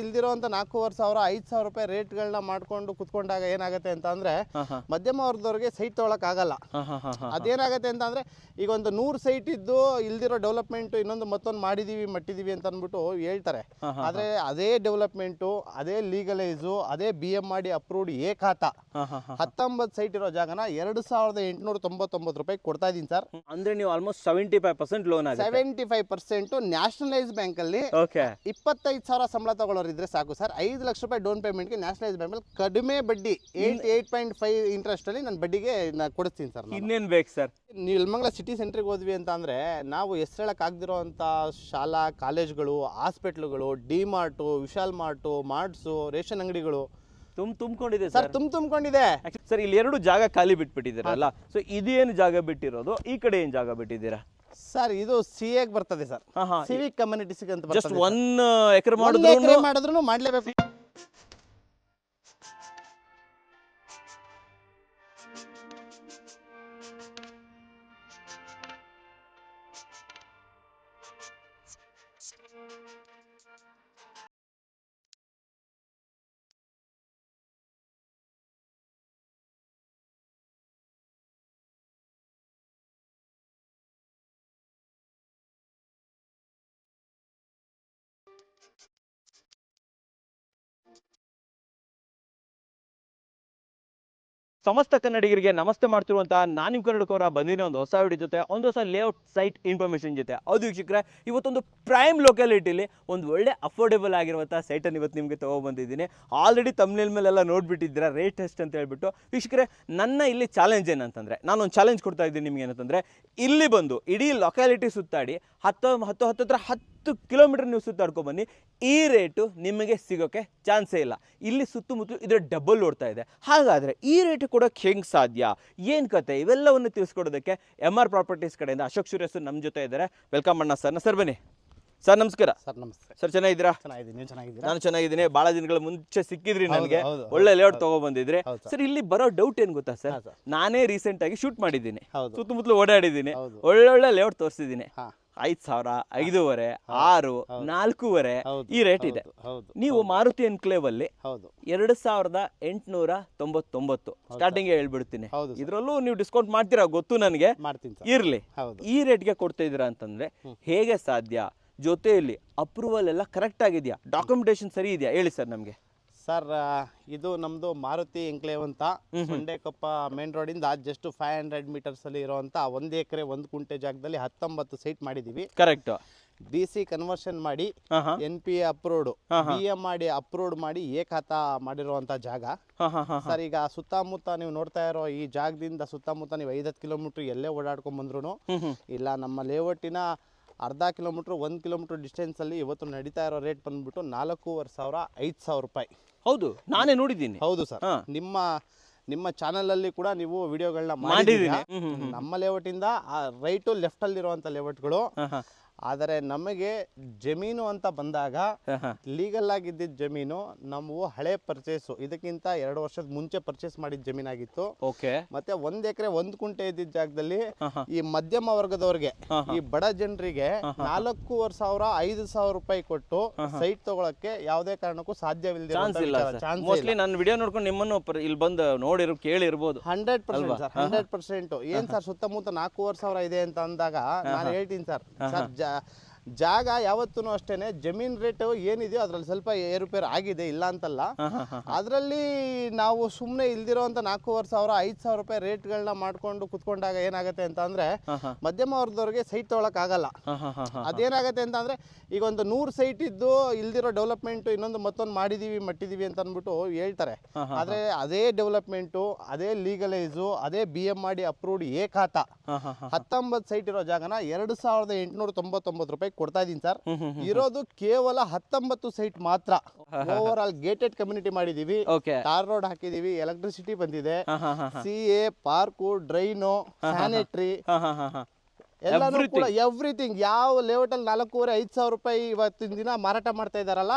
ಇಲ್ದಿರೋಂಥ ನಾಲ್ಕೂವರೆ ಸಾವಿರ ಐದು ಸಾವಿರ ರೂಪಾಯಿ ರೇಟ್ಗಳನ್ನ ಮಾಡ್ಕೊಂಡು ಕುತ್ಕೊಂಡಾಗ ಏನಾಗುತ್ತೆ ಅಂತ ಅಂದ್ರೆ ಮಧ್ಯಮ ವರ್ಗದವ್ರಿಗೆ ಸೈಟ್ ತೊಗೊಳಕ್ ಆಗಲ್ಲ. ಅದೇನಾಗತ್ತೆ ಅಂತ ಅಂದ್ರೆ ಈಗ ಒಂದು ನೂರು ಸೈಟ್ ಇದ್ದು ಇಲ್ದಿರೋ ಡೆವಲಪ್ಮೆಂಟ್ ಇನ್ನೊಂದು ಮತ್ತೊಂದು ಮಾಡಿದೀವಿ ಮಟ್ಟಿದೀವಿ ಅಂತ ಅಂದ್ಬಿಟ್ಟು ಹೇಳ್ತಾರೆ ಆದ್ರೆ ಅದೇ ಡೆವಲಪ್ಮೆಂಟು ಅದೇ ಲೀಗಲೈಸು ಅದೇ ಬಿ ಎಂ ಮಾಡಿ ಅಪ್ರೂವ್ಡ್ ಏ ಖಾತಾ ಹಾ ಹಾ ಹಾ. ಹತ್ತೊಂಬತ್ತು ಸೈಟ್ ಇರೋ ಜಾಗನ ಎರಡು ಸಾವಿರದ ಎಂಟುನೂರ ತೊಂಬತ್ತೊಂಬತ್ತು ರೂಪಾಯಿ ಕೊಡ್ತಾ ಇದ್ದೀನಿ ಸರ್. ಅಂದ್ರೆ ನೀವು almost seventy five percent loan seventy five percent nationalise bank ಅಲ್ಲಿ ಇಪ್ಪತ್ತೈದು ಸಾವಿರ ಸಂಬಳ ತಗೊಳ್ಳೋರು ಇದ್ರೆ ಸಾಕು ಸರ್. ಐದು ಲಕ್ಷ ರೂಪಾಯಿ ಡೌನ್ ಪೇಮೆಂಟ್ಗೆ ನ್ಯಾಷನಲೈಸ್ ಬ್ಯಾಂಕಲ್ಲಿ ಕಡಿಮೆ ಬಡ್ಡಿ ಏಯ್ಟ್ ಏಯ್ಟ್ ಪಾಯಿಂಟ್ ಫೈವ್ ಇಂಟ್ರೆಸ್ಟಲ್ಲಿ ನಾನು ಬಡ್ಡಿಗೆ ನಾನು ಕೊಡಿಸ್ತೀನಿ ಸರ್ ನಾನು. ಇನ್ನೇನ್ ಬೇಕು ಸರ್? ನೀವು ಸಿಟಿ ಸೆಂಟ್ರಿಗೆ ಹೋದ್ವಿ ಅಂತ ಅಂದರೆ ನಾವು ಹೆಸರೇಳಕ್ಕೆ ಆಗದಿರೋ ಅಂಥ ಶಾಲಾ ಕಾಲೇಜ್ಗಳು ಹಾಸ್ಪಿಟ್ಲುಗಳು D Mart Vishal Mart marts ration ಅಂಗಡಿಗಳು. ತುಂಬ ತುಂಬಿಕೊಂಡಿದೆ ಸರ್ ಸರ್. ತುಂಬ ತುಂಬಿಕೊಂಡಿದೆ. ಸರ್ ಇಲ್ಲಿ ಎರಡು ಜಾಗ ಖಾಲಿ ಬಿಟ್ಬಿಟ್ಟಿದ್ದೀರಲ್ಲ. ಸೊ ಇದೇನು ಜಾಗ ಬಿಟ್ಟಿರೋದು? ಈ ಕಡೆ ಏನು ಜಾಗ ಬಿಟ್ಟಿದ್ದೀರಾ? ಸರ್ ಇದು ಸಿ ಎಗ್ ಬರ್ತದೆ ಸರ್. ಹಾ ಹಾ ಸಿವಿಕ್ ಕಮ್ಯುನಿಟೀಸ್ಗೆ ಅಂತ ಜಸ್ಟ್ ಬರ್ತದೆ ಒನ್ ಎಕರೆ ಮಾಡಿದ್ರು ಎಕರೆ ಮಾಡಿದ್ರು ಮಾಡಲೇಬೇಕು. ಸಮಸ್ತ ಕನ್ನಡಿಗರಿಗೆ ನಮಸ್ತೆ ಮಾಡ್ತಿರುವಂತಹ ನಾನು ಕನ್ನಡಕವರ ಬಂದಿನ ಒಂದು ಹೊಸ ವಿಡಿಯೋ ಜೊತೆ, ಒಂದು ಹೊಸ ಲೇಔಟ್ ಸೈಟ್ ಇನ್ಫಾರ್ಮೇಷನ್ ಜೊತೆ. ಅದು ವೀಕ್ಷಕರೇ, ಇವತ್ತೊಂದು ಪ್ರೈಮ್ ಲೊಕ್ಯಾಲಿಟಿಲಿ ಒಂದು ಒಳ್ಳೆ ಅಫೋರ್ಡೆಬಲ್ ಆಗಿರುವಂಥ ಸೈಟನ್ನು ಇವತ್ತು ನಿಮಗೆ ತೊಗೊಬಂದಿದ್ದೀನಿ ಆಲ್ರೆಡಿ ತಮ್ಮನೇಲ್ ಮೇಲೆಲ್ಲ ನೋಡ್ಬಿಟ್ಟಿದ್ದೀರಾ ರೇಟ್ ಎಷ್ಟು ಅಂತ ಹೇಳ್ಬಿಟ್ಟು. ವೀಕ್ಷಕರೇ, ನನ್ನ ಇಲ್ಲಿ ಚಾಲೆಂಜ್ ಏನಂತಂದರೆ, ನಾನೊಂದು ಚಾಲೆಂಜ್ ಕೊಡ್ತಾ ಇದ್ದೀನಿ ನಿಮ್ಗೆ ಏನಂತಂದರೆ, ಇಲ್ಲಿ ಬಂದು ಇಡೀ ಲೊಕ್ಯಾಲಿಟಿ ಸುತ್ತಾಡಿ ಹತ್ತು ಹತ್ತು ಹತ್ತತ್ರ ಹತ್ತು ಕಿಲೋಮೀಟರ್ ನೀವು ಸುತ್ತಾಡ್ಕೊಂಬನ್ನಿ ಈ ರೇಟು ನಿಮಗೆ ಸಿಗೋಕ್ಕೆ ಚಾನ್ಸೇ ಇಲ್ಲ. ಇಲ್ಲಿ ಸುತ್ತಮುತ್ತಲು ಇದರ ಡಬಲ್ ಓಡ್ತಾ ಇದೆ. ಹಾಗಾದರೆ ಈ ರೇಟ್ ಕೂಡ ಹೆಂಗೆ ಸಾಧ್ಯ? ಏನು ಕತೆ? ಇವೆಲ್ಲವನ್ನು ತಿಳಿಸ್ಕೊಡೋದಕ್ಕೆ ಎಂ ಆರ್ ಪ್ರಾಪರ್ಟೀಸ್ ಕಡೆಯಿಂದ ಅಶೋಕ್ ಸುರೇಶ್ ನಮ್ಮ ಜೊತೆ ಇದ್ದಾರೆ. ವೆಲ್ಕಮ್ ಅಣ್ಣ ಸರ್. ಸರ್ ಬನ್ನಿ. ಸರ್ ನಮಸ್ಕಾರ. ಸರ್ ನಮಸ್ತೆ. ಸರ್ ಚೆನ್ನಾಗಿದ್ದೀರಾ? ಚೆನ್ನಾಗಿದ್ದೀನಿ. ನಾನು ಚೆನ್ನಾಗಿದ್ದೀನಿ. ಭಾಳ ದಿನಗಳ ಮುಂಚೆ ಸಿಕ್ಕಿದ್ರಿ ನನಗೆ. ಒಳ್ಳೆ ಲೇಔಟ್ ಹೌದು. ತಗೊಬಂದಿದ್ರಿ ಸರ್. ಇಲ್ಲಿ ಬರೋ ಡೌಟ್ ಏನು ಗೊತ್ತಾ ಸರ್? ನಾನೇ ರೀಸೆಂಟ್ ಆಗಿ ಶೂಟ್ ಮಾಡಿದ್ದೀನಿ. ಸುತ್ತಮುತ್ತಲು ಓಡಾಡಿದ್ದೀನಿ. ಒಳ್ಳೊಳ್ಳೆ ಲೇಔಟ್ ತೋರಿಸಿದ್ದೀನಿ. ಐದು ಸಾವಿರ ಐದೂವರೆ ಆರು. ನಾಲ್ಕೂವರೆ ಈ ರೇಟ್ ಇದೆ. ನೀವು ಮಾರುತಿ ಎನ್ಕ್ಲೇವ್ ಅಲ್ಲಿ ಎರಡು ಸಾವಿರದ ಎಂಟುನೂರ ತೊಂಬತ್ತೊಂಬತ್ತು ಸ್ಟಾರ್ಟಿಂಗ್ ಹೇಳ್ಬಿಡ್ತೀನಿ. ಇದ್ರಲ್ಲೂ ನೀವು ಡಿಸ್ಕೌಂಟ್ ಮಾಡ್ತೀರಾ ಗೊತ್ತು ನನಗೆ? ಇರ್ಲಿ. ಈ ರೇಟ್ಗೆ ಕೊಡ್ತಾ ಇದ್ದೀರಾ ಅಂತಂದ್ರೆ ಹೇಗೆ ಸಾಧ್ಯ? ಜೊತೆಯಲ್ಲಿ ಅಪ್ರೂವಲ್ ಎಲ್ಲ ಕರೆಕ್ಟ್ ಆಗಿದೆಯಾ? ಡಾಕ್ಯುಮೆಂಟೇಶನ್ ಸರಿ ಇದೆಯಾ? ಹೇಳಿ ಸರ್ ನಮಗೆ. ಸರ್ ಇದು ನಮ್ದು ಮಾರುತಿ ಎಂಕ್ಲೇವ್ ಅಂತ. ಸೊಂಡೆಕೊಪ್ಪ ಮೇನ್ ರೋಡಿಂದ ಜಸ್ಟ್ ಫೈವ್ ಹಂಡ್ರೆಡ್ ಮೀಟರ್ಸಲ್ಲಿ ಇರುವಂತ ಒಂದು ಎಕರೆ ಒಂದು ಕುಂಟೆ ಜಾಗದಲ್ಲಿ ಹತ್ತೊಂಬತ್ತು ಸೈಟ್ ಮಾಡಿದ್ದೀವಿ ಕರೆಕ್ಟ್ ಡಿ ಸಿ ಕನ್ವರ್ಷನ್ ಮಾಡಿ N P A approved. B M ಮಾಡಿ ಅಪ್ರೂವ್ಡ್ ಮಾಡಿ ಏ ಮಾಡಿರುವಂತ ಜಾಗ. ಸರ್ ಈಗ ಸುತ್ತಮುತ್ತ ನೀವು ನೋಡ್ತಾ ಇರೋ ಈ ಜಾಗದಿಂದ ಸುತ್ತಮುತ್ತ ನೀವು ಐದತ್ತು ಕಿಲೋಮೀಟರ್ ಎಲ್ಲೇ ಓಡಾಡ್ಕೊಂಡ್ ಬಂದ್ರು ಇಲ್ಲ ನಮ್ಮ ಲೇಔಟಿನ ಅರ್ಧ ಕಿಲೋಮೀಟ್ರ್ ಒಂದು ಕಿಲೋಮೀಟ್ರ್ ಡಿಸ್ಟೆನ್ಸಲ್ಲಿ ಇವತ್ತು ನಡೀತಾ ಇರೋ ರೇಟ್ ಬಂದ್ಬಿಟ್ಟು ನಾಲ್ಕೂವರೆ ಸಾವಿರ ಐದು ಸಾವಿರ ರೂಪಾಯಿ. ಹೌದು ನಾನೇ ನೋಡಿದ್ದೀನಿ. ಹೌದು ಸರ್. ನಿಮ್ಮ ನಿಮ್ಮ ಚಾನಲಲ್ಲಿ ಕೂಡ ನೀವು ವಿಡಿಯೋಗಳನ್ನ ಮಾಡಿದ್ದೀನಿ. ಮಾಡಿದ್ದೀರಾ? ನಮ್ಮ ಲೇಔಟಿಂದ ರೈಟು ಲೆಫ್ಟಲ್ಲಿರುವಂಥ ಲೇಔಟ್ಗಳು ಆದರೆ ನಮಗೆ ಜಮೀನು ಅಂತ ಬಂದಾಗ ಲೀಗಲ್ ಆಗಿದ್ದ ಜಮೀನು ನಮ್ಮವು ಹಳೆ ಪರ್ಚೇಸು. ಇದಕ್ಕಿಂತ ಎರಡು ವರ್ಷದ ಮುಂಚೆ ಪರ್ಚೇಸ್ ಮಾಡಿದ ಜಮೀನಾಗಿತ್ತು. ಓಕೆ. ಮತ್ತೆ ಒಂದ್ ಎಕರೆ ಒಂದ್ ಕುಂಟೆ ಇದ್ದಿದ್ದ ಜಾಗದಲ್ಲಿ ಈ ಮಧ್ಯಮ ವರ್ಗದವ್ರಿಗೆ ಈ ಬಡ ಜನರಿಗೆ ನಾಲ್ಕೂವರೆ ಸಾವಿರ ಐದು ಸಾವಿರ ರೂಪಾಯಿ ಕೊಟ್ಟು ಸೈಟ್ ತಗೊಳಕ್ಕೆ ಯಾವುದೇ ಕಾರಣಕ್ಕೂ ಸಾಧ್ಯವಿಲ್ಲದೆ ಮೋಸ್ಟ್ಲಿ ನನ್ನ ವಿಡಿಯೋ ನೋಡ್ಕೊಂಡು ನಿಮ್ಮನ್ನು ಇಲ್ಲಿ ಬಂದು ನೋಡಿರೋ ಕೇಳಿರ್ಬೋದು. Hundred percent hundred percent. ಏನ್ ಸರ್ ಸುತ್ತಮುತ್ತ ನಾಲ್ಕೂವರೆ ಸಾವಿರ ಇದೆ ಅಂತ ಅಂದಾಗ ನಾನು ಹೇಳ್ತೀನಿ ಸರ್. ಜಾಗ ಯಾವತ್ತೂ ಅಷ್ಟೇನೆ ಜಮೀನ್ ರೇಟ್ ಏನಿದೆಯೋ ಅದ್ರಲ್ಲಿ ಸ್ವಲ್ಪ ಏರುಪೇರು ಆಗಿದೆ ಇಲ್ಲ ಅಂತಲ್ಲ. ಅದರಲ್ಲಿ ನಾವು ಸುಮ್ಮನೆ ಇಲ್ದಿರೋಂಥ ನಾಲ್ಕೂವರೆ ಸಾವಿರ ಐದು ಸಾವಿರ ರೂಪಾಯಿ ರೇಟ್ಗಳನ್ನ ಮಾಡ್ಕೊಂಡು ಕುತ್ಕೊಂಡಾಗ ಏನಾಗುತ್ತೆ ಅಂತ ಅಂದ್ರೆ ಹಾಂ ಹಾಂ. ಮಧ್ಯಮ ವರ್ಗದವ್ರಿಗೆ ಸೈಟ್ ತೊಗೊಳಕ್ ಆಗಲ್ಲ. ಅದೇನಾಗತ್ತೆ ಹಾಂ ಹಾಂ ಹಾಂ ಅದೇನಾಗುತ್ತೆ ಅಂತ ಅಂದ್ರೆ ಈಗ ಒಂದು ನೂರು ಸೈಟ್ ಇದ್ದು ಇಲ್ದಿರೋ ಡೆವಲಪ್ಮೆಂಟ್ ಇನ್ನೊಂದು ಮತ್ತೊಂದು ಮಾಡಿದೀವಿ ಮಟ್ಟಿದೀವಿ ಅಂತ ಅಂದ್ಬಿಟ್ಟು ಹೇಳ್ತಾರೆ. ಆದ್ರೆ ಅದೇ ಡೆವಲಪ್ಮೆಂಟು ಅದೇ ಲೀಗಲೈಸು ಅದೇ ಬಿ ಎಂ ಮಾಡಿ ಅಪ್ರೂವ್ಡ್ ಏ ಖಾತಾ ಹಾಂ ಹಾಂ ಹಾಂ ಹತ್ತೊಂಬತ್ತು ಸೈಟ್ ಇರೋ ಜಾಗನ ಎರಡು ಸಾವಿರದ ಎಂಟುನೂರ ತೊಂಬತ್ತೊಂಬತ್ತು ರೂಪಾಯಿ ಕೊಡ್ತಾ ಇದೀನಿ ಸರ್. ಇರೋದು ಕೇವಲ ಹತ್ತೊಂಬತ್ತು ಸೈಟ್ ಮಾತ್ರ. ಓವರ್ ಆಲ್ ಗೇಟೆಡ್ ಕಮ್ಯುನಿಟಿ ಮಾಡಿದೀವಿ. ಕಾರ್ ಟಾರ್ ರೋಡ್ ಹಾಕಿದೀವಿ ಎಲೆಕ್ಟ್ರಿಸಿಟಿ ಬಂದಿದೆ. C A park drain sanitary ಎಲ್ಲಾನು ಕೂಡ ಎವ್ರಿಥಿಂಗ್ ಯಾವ ಲೇಔಟ್ ಅಲ್ಲಿ ನಾಲ್ಕೂವರೆ ಐದು ಸಾವಿರ ರೂಪಾಯಿ ಇವತ್ತಿನ ದಿನ ಮಾರಾಟ ಮಾಡ್ತಾ ಇದಾರಲ್ಲ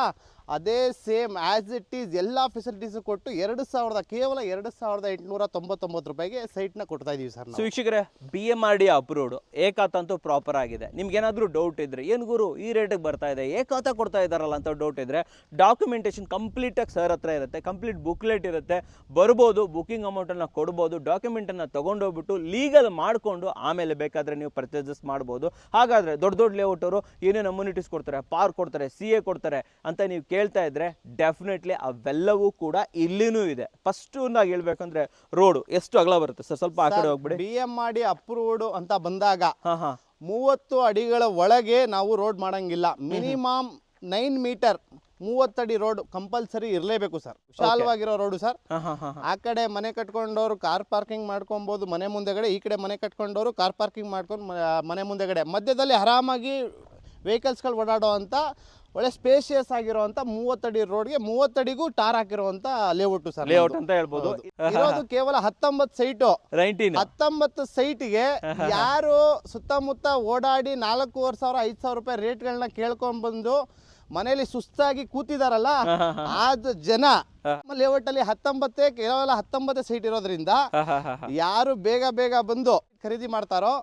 ಅದೇ ಸೇಮ್ ಆ್ಯಸ್ ಇಟ್ ಈಸ್ ಎಲ್ಲ ಫೆಸಿಲಿಟೀಸು ಕೊಟ್ಟು ಎರಡು ಸಾವಿರದ, ಕೇವಲ ಎರಡು ಸಾವಿರದ ಎಂಟುನೂರ ತೊಂಬತ್ತೊಂಬತ್ತು ರೂಪಾಯಿಗೆ ಸೈಟ್ನ ಕೊಡ್ತಾ ಇದ್ದೀವಿ sir ಶಿಕ್ಷಕರೇ B M R D approved ಏಕಾತ ಅಂತೂ ಪ್ರಾಪರ್ ಆಗಿದೆ ನಿಮ್ಗೇನಾದರೂ ಡೌಟ್ ಇದ್ದರೆ ಏನು ಗುರು, ಈ ರೇಟಿಗೆ ಬರ್ತಾ ಇದೆ, ಏಕಾತ ಕೊಡ್ತಾ ಇದ್ದಾರಲ್ಲ ಅಂತ ಡೌಟ್ ಇದ್ದರೆ ಡಾಕ್ಯುಮೆಂಟೇಶನ್ ಕಂಪ್ಲೀಟಾಗಿ ಸರ್ ಹತ್ರ ಇರುತ್ತೆ ಕಂಪ್ಲೀಟ್ ಬುಕ್ಲೆಟ್ ಇರುತ್ತೆ. ಬರ್ಬೋದು ಬುಕಿಂಗ್ ಅಮೌಂಟನ್ನು ಕೊಡ್ಬೋದು ಡಾಕ್ಯುಮೆಂಟನ್ನು ತೊಗೊಂಡೋಗ್ಬಿಟ್ಟು ಲೀಗಲ್ ಮಾಡಿಕೊಂಡು ಆಮೇಲೆ ಬೇಕಾದರೆ ನೀವು ಪರ್ಚೇಸಸ್ ಮಾಡ್ಬೋದು. ಹಾಗಾದರೆ ದೊಡ್ಡ ದೊಡ್ಡ ಲೇಔಟ್ ಅವರು ಏನೇನು ಅಮ್ಯುನಿಟೀಸ್ ಕೊಡ್ತಾರೆ ಪಾರ್ಕ್ ಕೊಡ್ತಾರೆ ಸಿ ಎ ಕೊಡ್ತಾರೆ ಅಂತ ನೀವು ಕೇಳ್ತಾ ಇದ್ರೆ ಡೆಫಿನೆಟ್ಲಿ ಅವೆಲ್ಲವೂ ಕೂಡ ಇಲ್ಲಿನೂ ಇದೆ. ಫಸ್ಟ್ ಒಂದಾಗಿ ಹೇಳ್ಬೇಕಂದ್ರೆ ರೋಡು ಎಷ್ಟು ಅಗಲ ಬರುತ್ತೆ? ಸರ್ ಸ್ವಲ್ಪ ಆ ಕಡೆ ಹೋಗ್ಬಿಡಿ. ಬಿ ಎಂ ಮಾಡಿ ಅಪ್ರೂವ್ಡ್ ಅಂತ ಬಂದಾಗ ಮೂವತ್ತು ಅಡಿಗಳ ಒಳಗೆ ನಾವು ರೋಡ್ ಮಾಡಂಗಿಲ್ಲ. ಮಿನಿಮಮ್ ನೈನ್ ಮೀಟರ್ ಮೂವತ್ತಡಿ ರೋಡ್ ಕಂಪಲ್ಸರಿ ಇರಲೇಬೇಕು ಸರ್. ವಿಶಾಲವಾಗಿರೋ ರೋಡು ಸರ್. ಆ ಕಡೆ ಮನೆ ಕಟ್ಕೊಂಡವರು ಕಾರ್ ಪಾರ್ಕಿಂಗ್ ಮಾಡ್ಕೊಬೋದು ಮನೆ ಮುಂದೆಗಡೆ ಈ ಕಡೆ ಮನೆ ಕಟ್ಕೊಂಡವರು ಕಾರ್ ಪಾರ್ಕಿಂಗ್ ಮಾಡ್ಕೊಂಡು ಮನೆ ಮುಂದೆಗಡೆ. ಮಧ್ಯದಲ್ಲಿ ಆರಾಮಾಗಿ ವೆಹಿಕಲ್ಸ್ಗಳು ಓಡಾಡೋ ಅಂತ ಒಳ್ಳೆ ಸ್ಪೇಷಿಯಸ್ ಆಗಿರುವಂತ ಮೂವತ್ತಡಿ ರೋಡ್ಗೆ ಮೂವತ್ತಡಿಗೂ ಟಾರ್ ಹಾಕಿರುವಂತ ಲೇಔಟ್ ಸರ್ ಲೇಔಟ್ ಅಂತ ಹೇಳ್ಬೋದು. ಇರೋದು ಕೇವಲ ಹತ್ತೊಂಬತ್ತು ಸೈಟು ನೈನ್ಟೀನ್ ಹತ್ತೊಂಬತ್ತು ಸೈಟ್ಗೆ ಯಾರು ಸುತ್ತಮುತ್ತ ಓಡಾಡಿ ನಾಲ್ಕೂವರೆ ಸಾವಿರ ಐದು ಸಾವಿರ ರೂಪಾಯಿ ರೇಟ್ಗಳನ್ನ ಕೇಳ್ಕೊಂಡ್ ಬಂದು ಮನೇಲಿ ಸುಸ್ತಾಗಿ ಕೂತಿದಾರಲ್ಲ ಆದ ಜನ ಲೇಔಟಲ್ಲಿ ಲೇಔಟ್ ಅಲ್ಲಿ ಹತ್ತೊಂಬತ್ತೇ ಕೇವಲ ಹತ್ತೊಂಬತ್ತೇ ಸೈಟ್ ಇರೋದ್ರಿಂದ ಯಾರು ಬೇಗ ಬೇಗ ಬಂದು ಖರೀದಿ ಮಾಡ್ತಾರೋ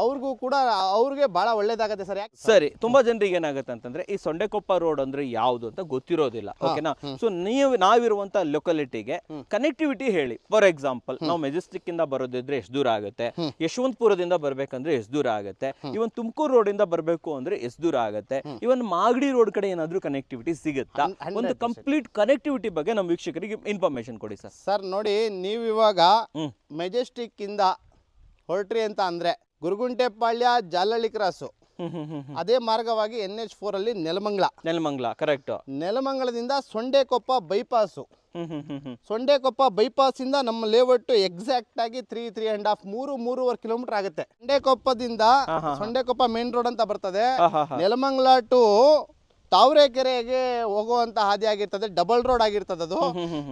ಅವ್ರಿಗೂ ಕೂಡ ಅವ್ರಿಗೆ ಬಹಳ ಒಳ್ಳೇದಾಗುತ್ತೆ ಸರ್. ಯಾಕೆ ಸರಿ ತುಂಬಾ ಜನರಿಗೆ ಏನಾಗುತ್ತೆ ಅಂತಂದ್ರೆ ಈ ಸೊಂಡೆಕೊಪ್ಪ ರೋಡ್ ಅಂದ್ರೆ ಯಾವುದು ಅಂತ ಗೊತ್ತಿರೋದಿಲ್ಲ ಓಕೆನಾ ಸೊ ನೀವು ನಾವಿರುವಂತ ಲೊಕಾಲಿಟಿಗೆ ಕನೆಕ್ಟಿವಿಟಿ ಹೇಳಿ. ಫಾರ್ ಎಕ್ಸಾಂಪಲ್ ನಾವು ಮೆಜೆಸ್ಟಿಕ್ ಇಂದ ಬರೋದಿದ್ರೆ ಎಷ್ಟು ದೂರ ಆಗುತ್ತೆ? ಯಶವಂತಪುರದಿಂದ ಬರ್ಬೇಕಂದ್ರೆ ಎಷ್ಟು ದೂರ ಆಗುತ್ತೆ? ಇವನ್ ತುಮಕೂರು ರೋಡ್ ಇಂದ ಬರ್ಬೇಕು ಅಂದ್ರೆ ಎಷ್ಟು ದೂರ ಆಗುತ್ತೆ? ಇವನ್ ಮಾಗಡಿ ರೋಡ್ ಕಡೆ ಏನಾದ್ರೂ ಕನೆಕ್ಟಿವಿಟಿ ಸಿಗುತ್ತಾ? ಒಂದು ಕಂಪ್ಲೀಟ್ ಕನೆಕ್ಟಿವಿಟಿ ಬಗ್ಗೆ ನಮ್ಮ ವೀಕ್ಷಕರಿಗೆ ಇನ್ಫಾರ್ಮೇಶನ್ ಕೊಡಿ ಸರ್. ಸರ್ ನೋಡಿ ನೀವು ಇವಾಗ ಮೆಜೆಸ್ಟಿಕ್ ಇಂದ ಹೊರಟ್ರಿ ಅಂತ ಅಂದ್ರೆ ಗುರುಗುಂಟೆಪಾಳ್ಯ ಜಾಲಹಳ್ಳಿ ಕ್ರಾಸು ಅದೇ ಮಾರ್ಗವಾಗಿ ಎನ್ ಎಚ್ ಫೋರ್ ಅಲ್ಲಿ ನೆಲಮಂಗ್ಲ. ನೆಲಮಂಗ್ಲ ಕರೆಕ್ಟ್ ನೆಲಮಂಗ್ಲದಿಂದ ಸೊಂಡೆಕೊಪ್ಪ ಬೈಪಾಸು. ಸೊಂಡೆಕೊಪ್ಪ ಬೈಪಾಸ್ ಇಂದ ನಮ್ಮ ಲೇಔಟ್ ಎಕ್ಸಾಕ್ಟ್ ಆಗಿ ತ್ರೀ ತ್ರೀ ಅಂಡ್ ಹಾಫ್ ಮೂರು ಮೂರುವರೆ ಕಿಲೋಮೀಟರ್ ಆಗುತ್ತೆ. ಸೊಂಡೆಕೊಪ್ಪದಿಂದ ಸೊಂಡೆಕೊಪ್ಪ ಮೇನ್ ರೋಡ್ ಅಂತ ಬರ್ತದೆ. ನೆಲಮಂಗ್ಲ ಟು ತಾವರೆಕೆರೆಗೆ ಹೋಗುವಂತ ಹಾದಿ ಆಗಿರ್ತದೆ ಡಬಲ್ ರೋಡ್ ಆಗಿರ್ತದೆ ಅದು.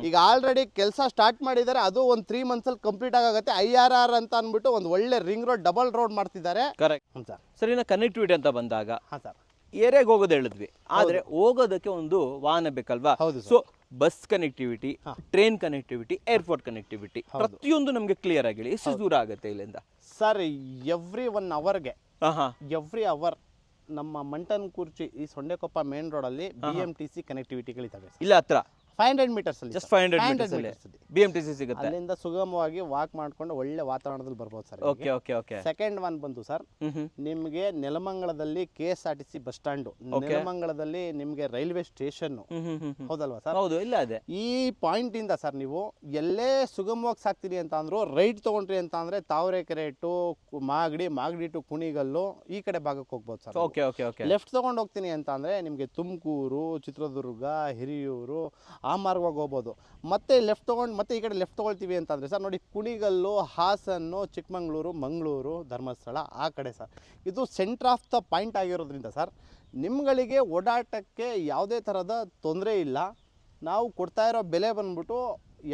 ಈಗ ಆಲ್ರೆಡಿ ಕೆಲಸ ಸ್ಟಾರ್ಟ್ ಮಾಡಿದ್ದಾರೆ ಅದು ಒಂದು ತ್ರೀ ಮಂತ್ಸ್ ಅಲ್ಲಿ ಕಂಪ್ಲೀಟ್ ಆಗುತ್ತೆ ಐ ಆರ್ ಆರ್ ಅಂತ ಅಂದ್ಬಿಟ್ಟು ಒಂದು ಒಳ್ಳೆ ರಿಂಗ್ ರೋಡ್ ಡಬಲ್ ರೋಡ್ ಮಾಡ್ತಿದ್ದಾರೆ. ಕರೆಕ್ಟ್ ಸರ್ ಇನ್ನು ಕನೆಕ್ಟಿವಿಟಿ ಅಂತ ಬಂದಾಗ ಹಾಂ ಸರ್ ಏರಿಯಾಗೆ ಹೋಗೋದು ಹೇಳಿದ್ವಿ. ಆದ್ರೆ ಹೋಗೋದಕ್ಕೆ ಒಂದು ವಾಹನ ಬೇಕಲ್ವಾ? ಹೌದು so bus connectivity train connectivity airport connectivity ಪ್ರತಿಯೊಂದು ನಮಗೆ ಕ್ಲಿಯರ್ ಆಗಿಲ್ಲ ಎಷ್ಟು ದೂರ ಆಗುತ್ತೆ ಇಲ್ಲಿಂದ? ಸರ್ ಎವ್ರಿ ಒನ್ ಅವರ್ಗೆ ಎವ್ರಿ ಅವರ್ ನಮ್ಮ ಮಂಟನ್ ಕುರ್ಚಿ ಈ ಸೊಂಡೆಕೊಪ್ಪ ಮೇನ್ ರೋಡಲ್ಲಿ ಬಿ ಎಂ ಟಿ ಸಿ ಕನೆಕ್ಟಿವಿಟಿಗಳಿದ್ದಾವೆ ಇಲ್ಲ ಹತ್ರ. ಫೈವ್ ಹಂಡ್ರೆಡ್ ಮೀಟರ್ಸ್ ಅಲ್ಲಿ just five hundred 500 metres B M T C ಸಿಗುತ್ತೆ. ಅಲ್ಲಿಂದ ಸುಗಮವಾಗಿ ವಾಕ್ ಮಾಡ್ಕೊಂಡು ಒಳ್ಳೆ ವಾತಾವರಣದಲ್ಲಿ ಬರ್ಬೋದು sir okay okay okay second one ಬಂತು ಸರ್ ನಿಮಗೆ ನೆಲಮಂಗಲದಲ್ಲಿ K S R T C bus stand ನೆಲಮಂಗಲದಲ್ಲಿ ನಿಮಗೆ ರೈಲ್ವೆ ಸ್ಟೇಷನ್. ಹೌದಲ್ವಾ ಸರ್? ಹೌದು ಇಲ್ಲ ಅದೇ. ಈ ಪಾಯಿಂಟ್ ಇಂದ ಸರ್ ನೀವು ಎಲ್ಲೇ ಸುಗಮವಾಗಿ ಸಾಕ್ತೀರಿ ಅಂತ ಅಂದ್ರು ರೈಟ್ ತಗೊಂಡ್ರಿ ಅಂತ ಅಂದ್ರೆ ತಾವರೆಕೆರೆ ಟು ಮಾಗಡಿ ಮಾಗಡಿ ಟು ಕುಣಿಗಲ್ಲು ಈ ಕಡೆ ಭಾಗಕ್ಕೆ ಹೋಗ್ಬೋದು sir okay okay okay left ತಗೊಂಡು ಹೋಗ್ತೀನಿ ಅಂತ ಅಂದ್ರೆ ನಿಮಗೆ ತುಮಕೂರು ಚಿತ್ರದುರ್ಗ ಹಿರಿಯೂರು ಆ ಮಾರ್ಗವಾಗಿ ಹೋಗ್ಬೋದು. ಮತ್ತೆ ಲೆಫ್ಟ್ ತೊಗೊಂಡು ಮತ್ತೆ ಈ ಕಡೆ ಲೆಫ್ಟ್ ತೊಗೊಳ್ತೀವಿ ಅಂತಂದರೆ ಸರ್ ನೋಡಿ ಕುಣಿಗಲ್ಲು, ಹಾಸನ್ನು, ಚಿಕ್ಕಮಂಗ್ಳೂರು, ಮಂಗಳೂರು ಧರ್ಮಸ್ಥಳ ಆ ಕಡೆ ಸರ್. ಇದು ಸೆಂಟ್ರ್ ಆಫ್ ದ ಪಾಯಿಂಟ್ ಆಗಿರೋದ್ರಿಂದ ಸರ್, ನಿಮ್ಗಳಿಗೆ ಓಡಾಟಕ್ಕೆ ಯಾವುದೇ ಥರದ ತೊಂದರೆ ಇಲ್ಲ. ನಾವು ಕೊಡ್ತಾ ಇರೋ ಬೆಲೆ ಬಂದ್ಬಿಟ್ಟು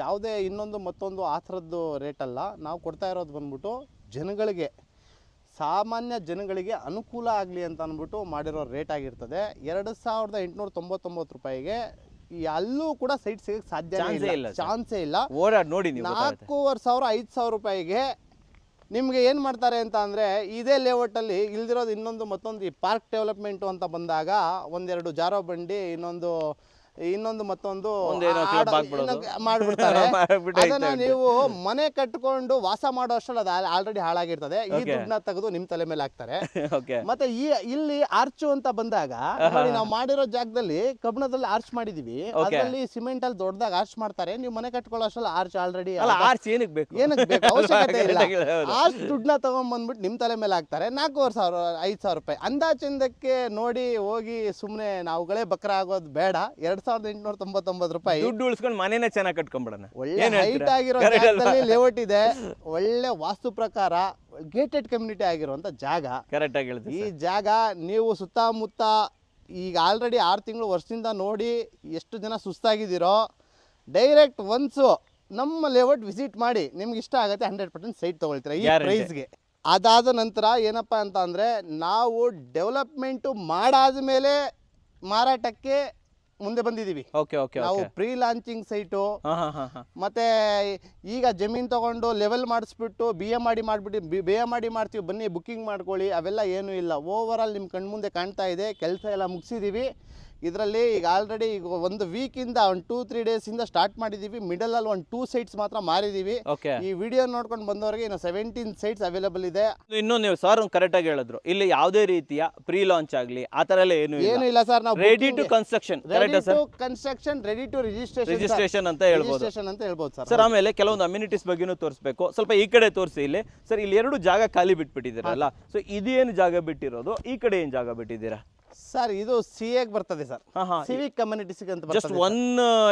ಯಾವುದೇ ಇನ್ನೊಂದು ಮತ್ತೊಂದು ಆ ಥರದ್ದು ರೇಟಲ್ಲ ನಾವು ಕೊಡ್ತಾ ಇರೋದು ಬಂದ್ಬಿಟ್ಟು ಜನಗಳಿಗೆ, ಸಾಮಾನ್ಯ ಜನಗಳಿಗೆ ಅನುಕೂಲ ಆಗಲಿ ಅಂತ ಅಂದ್ಬಿಟ್ಟು ಮಾಡಿರೋ ರೇಟ್ ಆಗಿರ್ತದೆ. ಎರಡು ಸಾವಿರದ ಎಂಟುನೂರ ತೊಂಬತ್ತೊಂಬತ್ತು ರೂಪಾಯಿಗೆ ಈ ಅಲ್ಲೂ ಕೂಡ ಸೈಟ್ ಸಿಗಕ್ಕೆ ಸಾಧ್ಯ ಇಲ್ಲ. ಚಾನ್ಸೇ ಇಲ್ಲ. ಓಡಾಡಿ ನೋಡಿ ನೀವು. ನಾಲ್ಕೂವರೆ ಸಾವಿರ ಐದು ಸಾವಿರ ರೂಪಾಯಿಗೆ ನಿಮಗೆ ಏನು ಮಾಡ್ತಾರೆ ಅಂತ ಅಂದರೆ ಇದೇ ಲೇಔಟಲ್ಲಿ ಇಲ್ದಿರೋದು ಇನ್ನೊಂದು ಮತ್ತೊಂದು ಈ ಪಾರ್ಕ್ ಡೆವಲಪ್ಮೆಂಟು ಅಂತ ಬಂದಾಗ ಒಂದೆರಡು ಜಾರೋ ಬಂಡಿ ಇನ್ನೊಂದು ಇನ್ನೊಂದು ಮತ್ತೊಂದು ಒಂದೇನೋ ಆಡ- club ಹಾಕ್ಬಿಡೋದು. ಇನ್ನೊಂದು ಮಾಡ್ಬಿಡ್ತಾರೆ. ಮಾಡ್ಬಿಟ್ಟು ಅದನ್ನ ಆಯ್ತು ನೀವು ಮನೆ ಕಟ್ಕೊಂಡು ವಾಸ ಮಾಡೋ ಅಷ್ಟರಲ್ಲಿ ಅದು ಆಲ್ರೆಡಿ ಹಾಳಾಗಿರ್ತದೆ. ಈ Okay. ದುಡ್ಡನ್ನ ತೆಗೆದು ನಿಮ್ ತಲೆ ಮೇಲೆ ಹಾಕ್ತಾರೆ. ಓಕೆ ಮತ್ತೆ ಈ ಇಲ್ಲಿ ಆರ್ಚು ಅಂತ ಬಂದಾಗ ನೋಡಿ ನಾವು ಮಾಡಿರೋ ಜಾಗದಲ್ಲಿ ಕಬ್ಬಣದಲ್ಲಿ ಆರ್ಚ್ ಮಾಡಿದೀವಿ. ಅದರಲ್ಲಿ ಸಿಮೆಂಟ್ ಅಲ್ಲಿ ದೊಡ್ಡದಾಗ ಆರ್ಚ್ ಮಾಡ್ತಾರೆ. ನೀವು ಮನೆ ಕಟ್ಕೊಳ್ಳೋ ಅಷ್ಟರಲ್ಲಿ ಆರ್ಚ್ ಆಲ್ರೆಡಿ ಅಲ್ಲ ಆರ್ಸ್ ಏನಕ್ಕೆ ಬೇಕು? ಏನಕ್ಕೆ ಬೇಕು? ಅವಶ್ಯಕತೆ ಇಲ್ಲ. ಹೌದು. ಆರ್ಚ್ ದುಡ್ಡನ್ನ ತಗೊಂಡ್ಬಂದ್ಬಿಟ್ಟು ನಿಮ್ ತಲೆ ಮೇಲೆ ಹಾಕ್ತಾರೆ. ನಾಲ್ಕೂವರೆ ಸಾವಿರ ಐದು ಸಾವಿರ ರೂಪಾಯಿ. ಅಂದಾಜಿಂದಕ್ಕೆ ನೋಡಿ ಹೋಗಿ ಸುಮ್ಮನೆ ನಾವುಗಳೇ ಬಕ್ರ ಆಗೋದು ಬೇಡ. ಎರಡ್ ಸಾವಿರದ ಎಂಟುನೂರ ತೊಂಬತ್ತೊಂಬತ್ತು ರೂಪಾಯಿ ದುಡ್ಡು ಉಳಿಸ್ಕೊಂಡು ಮನೇನೆ ಚೆನ್ನಾಗಿ ಕಟ್ಕೊಂಡ್ಬಿಡೋಣ ಒಳ್ಳೆ ಹೈಟ್? ಆಗಿರೋ? ಜಾಗದಲ್ಲಿ ಲೇಔಟ್ ಇದೆ ಒಳ್ಳೆ ವಾಸ್ತು ಪ್ರಕಾರ ಗೇಟೆಡ್ ಕಮ್ಯುನಿಟಿ ಆಗಿರುವಂತ ಜಾಗ ಕರೆಕ್ಟ್ ಆಗಿ ಈ ಜಾಗ ನೀವು ಸುತ್ತಮುತ್ತ ಈಗ ಆಲ್ರೆಡಿ ಆರು ತಿಂಗಳು ವರ್ಷದಿಂದ ನೋಡಿ ಎಷ್ಟು ಜನ ಸುಸ್ತಾಗಿದ್ದೀರೋ ಡೈರೆಕ್ಟ್ ಒನ್ಸು ನಮ್ಮ ಲೇಔಟ್ ವಿಸಿಟ್ ಮಾಡಿ ನಿಮ್ಗೆ ಇಷ್ಟ ಆಗುತ್ತೆ ಹಂಡ್ರೆಡ್ ಪರ್ಸೆಂಟ್ ಸೈಟ್ ತೊಗೊಳ್ತೀರಾ ಈ. ಪ್ರೈಸ್ಗೆ ಅದಾದ ನಂತರ ಏನಪ್ಪ ಅಂತ ಅಂದರೆ ನಾವು ಡೆವಲಪ್ಮೆಂಟು ಮಾಡಾದ ಮೇಲೆ ಮಾರಾಟಕ್ಕೆ ಮುಂದೆ ಬಂದಿದೀವಿ ಓಕೆ ಓಕೆ ನಾವು ಪ್ರೀ ಲಾಂಚಿಂಗ್ ಸೈಟು ಮತ್ತೆ ಈಗ ಜಮೀನ್ ತಗೊಂಡು ಲೆವೆಲ್ ಮಾಡಿಸ್ಬಿಟ್ಟು ಬಿ ಎ ಮಾಡಿ ಮಾಡ್ಬಿಟ್ಟು ಬಿ ಎ ಮಾಡಿ ಮಾಡ್ತೀವಿ ಬನ್ನಿ ಬುಕ್ಕಿಂಗ್ ಮಾಡ್ಕೊಳ್ಳಿ ಅವೆಲ್ಲ ಏನೂ ಇಲ್ಲ. ಓವರ್ ಆಲ್ ನಿಮ್ಮ ಕಣ್ಮುಂದೆ ಕಾಣ್ತಾ ಇದೆ ಕೆಲಸ ಎಲ್ಲ ಮುಗಿಸಿದ್ದೀವಿ. ಇದರಲ್ಲಿ ಈಗ ಆಲ್ರೆಡಿ ಈಗ ಒಂದು ವೀಕಿಂದ ಒಂದು ಟೂ ತ್ರೀ ಡೇಸಿಂದ ಸ್ಟಾರ್ಟ್ ಮಾಡಿದ್ದೀವಿ ಮಿಡಲಲ್ಲಿ ಒಂದು ಟೂ ಸೈಟ್ಸ್ ಮಾತ್ರ ಮಾರಿದ್ದೀವಿ ಓಕೆ ಈ ವಿಡಿಯೋ ನೋಡ್ಕೊಂಡು ಬಂದವರಿಗೆ ಇನ್ನು ಸೆವೆಂಟೀನ್ ಸೈಟ್ಸ್ ಅವೈಲೇಬಲ್ ಇದೆ. ಇನ್ನು ನೀವು ಸರ್ ಕರೆಕ್ಟ್ ಆಗಿ ಹೇಳಿದ್ರು. ಇಲ್ಲಿ ಯಾವುದೇ ರೀತಿಯ ಪ್ರೀ ಲಾಂಚ್ ಆಗಲಿ ಆ ತರ ಎಲ್ಲ ಏನು ಏನು ಇಲ್ಲ ಸರ್ ನಾವು ready to construction ready to construction ready to registration registration ಅಂತ ಹೇಳ್ಬೋದು. ರಿಜಿಸ್ಟ್ರೇಷನ್ ಅಂತ ಹೇಳ್ಬೋದು ಸರ್ ಸರ್ ಆಮೇಲೆ ಕೆಲವೊಂದು ಅಮ್ಯುನಿಟೀಸ್ ಬಗ್ಗೆನೂ ತೋರಿಸ್ಬೇಕು. ಸ್ವಲ್ಪ ಈ ಕಡೆ ತೋರಿಸಿ ಇಲ್ಲಿ. ಸರ್ ಇಲ್ಲಿ ಎರಡು ಜಾಗ ಖಾಲಿ ಬಿಟ್ಬಿಟ್ಟಿದ್ದೀರಲ್ಲ. ಸೊ ಇದೇನು ಜಾಗ ಬಿಟ್ಟಿರೋದು? ಈ ಕಡೆ ಏನು ಜಾಗ ಬಿಟ್ಟಿದ್ದೀರಾ? ಸರ್ ಇದು ಸಿ ಎಗ್ ಬರ್ತದೆ ಸರ್. ಹಾ ಹಾ. ಸಿವಿಕ್ ಅಂತ ಜಸ್ಟ್ ಬರ್ತದೆ ಒನ್